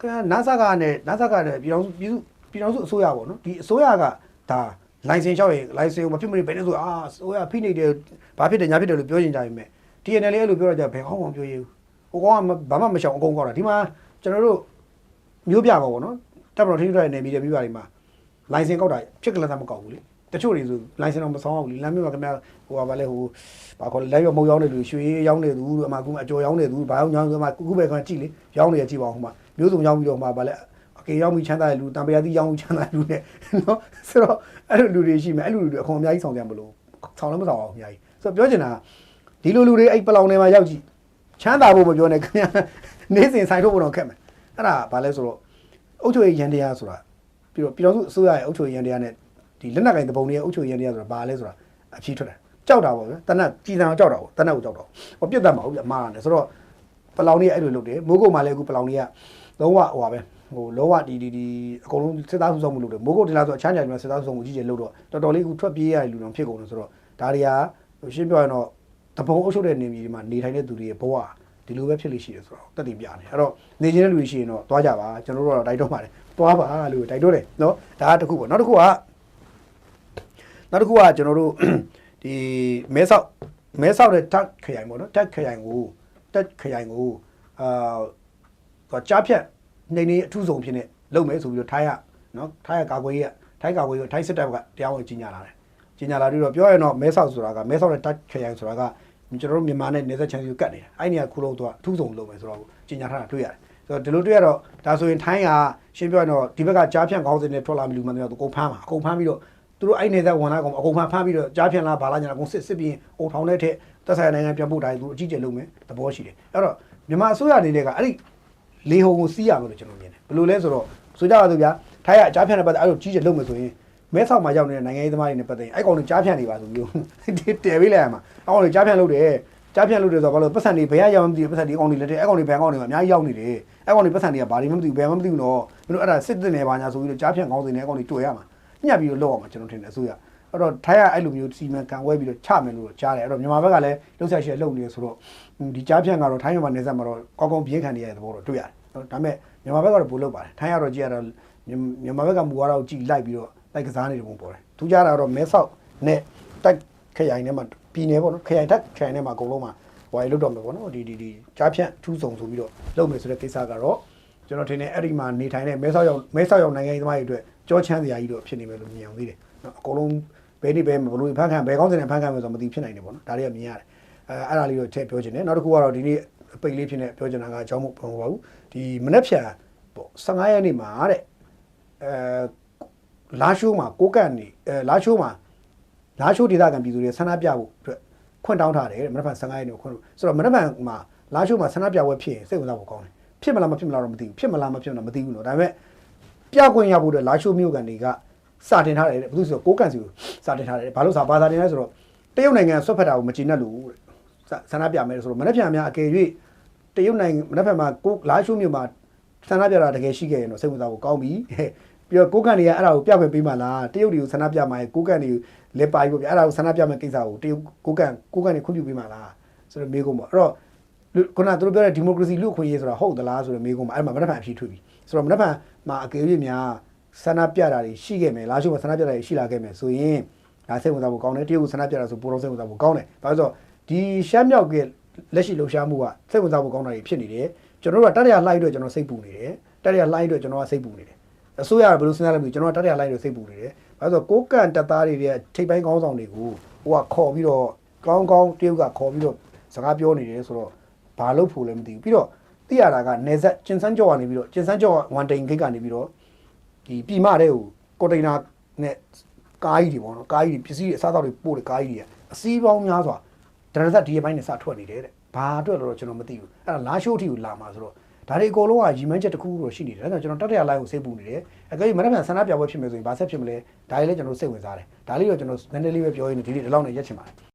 ကဲ NASA ကနဲ့ NASA ကနဲ့ပြည်တော်စုပြည်သူပြည်တော်စုအစိုးရပေါ့နော်ဒီအစိုးရကဒါ license လျှောက်ရင် license ကိုမဖြစ်မနေဘယ်နဲ့ဆိုအာအစိုးရဖိနေတယ်ဘာဖြစ်တယ်ညာဖြစ်တယ်လို့ပြောရင်ကြပြီမဲ့ TNL အဲ့လိုပြောတော့ကြဘယ်ဟောင်းမှမပြောရဘူးဟိုကောင်ကဘာမှမရှောင်အကုန်ကောက်တာဒီမှာ ကျွန်တော်တို့မျိုးပြပါပေါ့နော်တပ်မတော်ထိန်းထွေးနေမိတဲ့မိဘတွေမှာ license ကောက်တာဖြစ်ကလန်သားမကောက်ဘူးလေတချို့တွေဆို license တော့မဆောင်အောင်လီလမ်းမြမှာခင်ဗျာဟိုကဘာလဲဟိုဘာခေါ်လဲလိုက်ရမုံရောင်းနေလူရွှေရောင်းနေသူတို့အမှကူအကျော်ရောင်းနေသူဘာရောင်းရောင်းဆိုမှခုပဲခင်ကြည့်လေရောင်းနေရကြည့်ပါဦးဟိုမှာမျိုးစုံရောင်းပြီးတော့ဟိုမှာဘာလဲအကေရောင်းပြီးချမ်းသာတဲ့လူတံပရာသီးရောင်းပြီးချမ်းသာတဲ့လူနဲ့နော်ဆိုတော့အဲ့လိုလူတွေရှိမယ်အဲ့လိုလူတွေအခွန်အများကြီးဆောင်ကြမလို့ဆောင်လည်းမဆောင်အောင်အများကြီးဆိုတော့ပြောချင်တာဒီလိုလူတွေအဲ့ပလောင်တွေမှာရောက်ကြည့်ချမ်းသာဖို့မပြောနဲ့ခင်ဗျာ နေ့စဉ်ဆိုင်ထုတ်ဖို့တော့ခက်မယ်အဲ့ဒါဘာလဲဆိုတော့အုတ်ချုပ်ရရန်တရားဆိုတာပြီးတော့ပြည်တော်စုအစိုးရရဲ့အုတ်ချုပ်ရရန်တရားနဲ့ဒီလက်နက်ကင်တပုံတွေရဲ့အုတ်ချုပ်ရရန်တရားဆိုတာဘာလဲဆိုတာအဖြေထွက်တယ်ကြောက်တာပေါ့ဗျာတနက်ကြည်စံအောင်ကြောက်တာပေါ့တနက်ကိုကြောက်တော့ဟောပြစ်တတ်မှာဟုတ်ပြီအမှားရတယ်ဆိုတော့ပလောင်တွေအဲ့လိုလုပ်တယ်မိုးကုတ်မှာလည်းအခုပလောင်တွေကလုံးဝဟိုပါပဲဟိုလုံးဝဒီဒီဒီအကုန်လုံးစစ်သားစုဆောင်မှုလုပ်တယ်မိုးကုတ်ဒီလားဆိုအချမ်းကြိုင်မှာစစ်သားစုဆောင်မှုကြီးကြီးလုပ်တော့တော်တော်လေးအခုထွက်ပြေးရတဲ့လူတော်ဖြစ်ကုန်တယ်ဆိုတော့ဒါတွေကဟိုရှင်းပြောရင်တော့တပုံအုပ်ချုပ်တဲ့နေပြည်မှာနေထိုင်တဲ့သူတွေရဲ့ဘဝ ဒီလိုပဲဖြစ်လို့ရှိတယ်ဆိုတော့တက်တည်ပြနေအဲ့တော့နေချင်းတဲ့လူတွေရှိရင်တော့သွားကြပါကျွန်တော်တို့ကတော့တိုက်တော့ပါတယ်သွားပါလို့တိုက်တော့တယ်နော်ဒါကတစ်ခုပေါ့နောက်တစ်ခုကနောက်တစ်ခုကကျွန်တော်တို့ဒီမဲဆောက်မဲဆောက်တဲ့တက်ခရိုင်ပေါ့နော်တက်ခရိုင်ကိုတက်ခရိုင်ကိုအာဟိုကြားဖြတ်နေနေအထူးဆုံးဖြစ်နေလုပ်မယ်ဆိုပြီးတော့ထိုင်းရနော်ထိုင်းရကာကွယ်ရေးထိုင်းကာကွယ်ရေးထိုင်းစစ်တပ်ကတရားဝင်ကြီးညာလာတယ်ကြီးညာလာပြီးတော့ပြောရရင်တော့မဲဆောက်ဆိုတာကမဲဆောက်တဲ့တက်ခရိုင်ဆိုတာက ကျွန်တော်တို့မြန်မာနဲ့နေဆက်ချန်စီကိုကတ်နေတာအဲ့ဒီကခုလုံးတော့အထူးဆုံးလုပ်မယ်ဆိုတော့ကြီးညာထားတာတွေ့ရတယ်ဆိုတော့ဒီလိုတွေ့ရတော့ဒါဆိုရင်ထိုင်းကရှင်းပြောရင်တော့ဒီဘက်ကကြားဖြတ်ခေါင်းစဉ်နဲ့ထွက်လာမလို့မှန်တယ်တော့အကုန်ဖမ်းပါအကုန်ဖမ်းပြီးတော့သူတို့အဲ့နေတဲ့ဝန်လာကောင်အကုန်ဖမ်းဖမ်းပြီးတော့ကြားဖြန်လာဘာလာညာအကုန်စစ်စစ်ပြီးအုံထောင်တဲ့ထက်သက်ဆိုင်ရာနိုင်ငံပြန်ပို့တိုင်းသူအကြီးကျယ်လုပ်မယ်သဘောရှိတယ်အဲ့တော့မြန်မာအစိုးရအနေနဲ့ကအဲ့ဒီလေဟုံကိုစီးရမယ်လို့ကျွန်တော်မြင်တယ်ဘယ်လိုလဲဆိုတော့ဆိုကြပါစို့ဗျာထိုင်းကအကြားဖြန်တဲ့ပတ်သက်အဲ့လိုကြီးကျယ်လုပ်မယ်ဆိုရင် မဲဆောက်မှာရောက်နေတဲ့နိုင်ငံရေးသမားတွေနဲ့ပတ်သက်ရင်အဲ့ကောင်တွေကြားဖြန်နေပါဆိုပြီးတော့တဲပေးလိုက်ရမှာအဲ့ကောင်တွေကြားဖြန်လုပ်တယ်ကြားဖြန်လုပ်တယ်ဆိုတော့ဘာလို့ပတ်စံတွေဘယ်ရရောက်မသိဘူးပတ်စံတွေအကောင်တွေလက်ထဲအဲ့ကောင်တွေဘန်ကောင်တွေမှာအများကြီးရောက်နေတယ်အဲ့ကောင်တွေပတ်စံတွေကဘာတွေမှမသိဘူးဘယ်မှမသိဘူးတော့မင်းတို့အဲ့ဒါစစ်တဲ့နေပါညာဆိုပြီးတော့ကြားဖြန်ကောင်းစင်နေအကောင်တွေတွေ့ရမှာညှပ်ပြီးတော့လောက်အောင်ကျွန်တော်ထင်တယ်အစိုးရအဲ့တော့ထိုင်းကအဲ့လိုမျိုးစီမံကံဝဲပြီးတော့ချမယ်လို့ကြားတယ်အဲ့တော့မြန်မာဘက်ကလည်းလှုပ်ဆက်ရှက်လုပ်နေဆိုတော့ဒီကြားဖြန့်ကတော့ထိုင်းမြန်မာနယ်စပ်မှာတော့ကောင်းကောင်းပြင်းခံနေရတဲ့သဘောတော့တွေ့ရတယ်ဒါပေမဲ့မြန်မာဘက်ကတော့ပိုလုပ်ပါတယ်ထိုင်းကတော့ကြည့်ရတော့မြန်မာဘက်ကမူဝါဒကိုကြည့်လိုက်ပြီးတော့ တိုက်ကစားနေတယ်ပုံပေါ်တယ်သူကြတာတော့မဲဆောက်နဲ့တိုက်ခရိုင်ထဲမှာပြည်နယ်ပေါ့နော်ခရိုင်တက်ခရိုင်ထဲမှာအကုန်လုံးမှာဟိုရလုတော့မယ်ပေါ့နော်ဒီဒီဒီကြားဖြန့်ထူးဆောင်ဆိုပြီးတော့လုပ်မယ်ဆိုတဲ့ကိစ္စကတော့ကျွန်တော်ထင်တယ်အဲ့ဒီမှာနေထိုင်တဲ့မဲဆောက်ရောက်မဲဆောက်ရောက်နိုင်ငံရေးသမားတွေအတွက်ကြောချမ်းစရာကြီးတော့ဖြစ်နေမယ်လို့မြင်အောင်သေးတယ်နော်အကုန်လုံးဘယ်ဒီဘယ်ဘလို့ဖန်ခံဘယ်ကောင်းစင်နဲ့ဖန်ခံမယ်ဆိုတော့မသိဖြစ်နိုင်တယ်ပေါ့နော်ဒါတွေကမြင်ရတယ်အဲအဲ့ဒါလေးတော့ထည့်ပြောချင်တယ်နောက်တစ်ခုကတော့ဒီနေ့အပိတ်လေးဖြစ်နေပြောချင်တာကအကြောင်းမဟုတ်ပါဘူးဒီမနေ့ဖြန်ပေါ့15ရက်နေ့မှာတဲ့အဲ လာရှိုးမှာကိုကန့်နေအဲလာရှိုးမှာလာရှိုးဒေသခံပြည်သူတွေဆန္ဒပြဖို့အတွက်ခွင့်တောင်းထားတယ်တဲ့မနေ့ဖြန်15ရက်နေ့ကိုခွင့်လို့ဆိုတော့မနေ့ဖြန်မှာလာရှိုးမှာဆန္ဒပြပွဲဖြစ်ရင်စိတ်ဝင်စားဖို့ကောင်းတယ်ဖြစ်မလားမဖြစ်မလားတော့မသိဘူးဖြစ်မလားမဖြစ်မလားမသိဘူးနော်ဒါပေမဲ့ပြခွင့်ရဖို့အတွက်လာရှိုးမြို့ကန်တွေကစာတင်ထားတယ်တဲ့ဘယ်သူဆိုကိုကန်စီကိုစာတင်ထားတယ်ဘာလို့စာဘာသာတင်လဲဆိုတော့တရုတ်နိုင်ငံဆွတ်ဖက်တာကိုမကျေနပ်လို့တဲ့ဆန္ဒပြမယ်ဆိုတော့မနေ့ပြန်များအကယ်၍တရုတ်နိုင်ငံမနေ့ပြန်မှာကိုလာရှိုးမြို့မှာဆန္ဒပြတာတကယ်ရှိခဲ့ရင်တော့စိတ်ဝင်စားဖို့ကောင်းပြီ ပြီးတော့ကိုကန်တွေကအဲ့ဒါကိုပြခွင့်ပေးမှလားတရုတ်တွေကိုဆန္ဒပြမှရင်ကိုကန်တွေလက်ပါကြီးပေါ့ဗျအဲ့ဒါကိုဆန္ဒပြမယ်ကိစ္စကိုတရုတ်ကိုကန်ကိုကန်တွေခွင့်ပြုပေးမှလားဆိုတော့မေးကုန်ပေါ့အဲ့တော့ခုနကသူတို့ပြောတဲ့ဒီမိုကရေစီလူ့အခွင့်အရေးဆိုတာဟုတ်သလားဆိုတော့မေးကုန်မှာအဲ့မှာမနေ့ပြန်အဖြေထွက်ပြီဆိုတော့မနေ့ပြန်မှာအကယ်၍များဆန္ဒပြတာတွေရှိခဲ့မယ်လားရှို့မှာဆန္ဒပြတာတွေရှိလာခဲ့မယ်ဆိုရင်ဒါစိတ်ဝင်စားဖို့ကောင်းတယ်တရုတ်ကဆန္ဒပြတာဆိုပိုတော့စိတ်ဝင်စားဖို့ကောင်းတယ်ဘာလို့ဆိုတော့ဒီရှမ်းမြောက်ကလက်ရှိလှုပ်ရှားမှုကစိတ်ဝင်စားဖို့ကောင်းတာတွေဖြစ်နေတယ်ကျွန်တော်တို့ကတတရလှိုင်းအတွက်ကျွန်တော်စိတ်ပူနေတယ်တတရလှိုင်းအတွက်ကျွန်တော်ကစိတ်ပူနေတယ် အစိုးရကဘယ်လိုစဉ်းစားလဲမသိဘူးကျွန်တော်ကတတရလှိုင်းအတွက်စိတ်ပူနေတယ်ဘာလို့ဆိုတော့ကိုကန့်တပ်သားတွေရဲ့ထိပ်ပိုင်းကောင်းဆောင်တွေကိုဟိုကခေါ်ပြီးတော့ကောင်းကောင်းတရုတ်ကခေါ်ပြီးတော့စကားပြောနေတယ်ဆိုတော့ဘာလို့ဖို့လဲမသိဘူးပြီးတော့သိရတာကနေဆက်ကျင်စန်းကြော့ကနေပြီးတော့ကျင်စန်းကြော့ဝန်တိန်ဂိတ်ကနေပြီးတော့ဒီပြည်မတဲ့ကိုကွန်တိန်နာနဲ့ကားကြီးတွေပေါ့နော်ကားကြီးတွေပစ္စည်းတွေအစားအသောက်တွေပို့တဲ့ကားကြီးတွေကအစီးပေါင်းများစွာဒရဇတ်ဒီဘိုင်းနဲ့စထွက်နေတယ်တဲ့ဘာအတွက်လဲတော့ကျွန်တော်မသိဘူးအဲ့ဒါလာရှိုးထီကိုလာမှာဆိုတော့ ဒါတွေအကုန်လုံးကရီမန်းချက်တစ်ခုခုတော့ရှိနေတယ်ဒါကြောင့်ကျွန်တော်တတရလိုင်းကိုစိတ်ပူနေတယ်အကယ်၍မနက်ဖြန်ဆန္ဒပြပွဲဖြစ်မယ်ဆိုရင်ဘာဆက်ဖြစ်မလဲဒါလေးလည်းကျွန်တော်စိတ်ဝင်စားတယ်ဒါလေးတော့ကျွန်တော်နည်းနည်းလေးပဲပြောရင်းဒီနေ့ဒီလောက်နဲ့ရက်ချင်ပါတယ်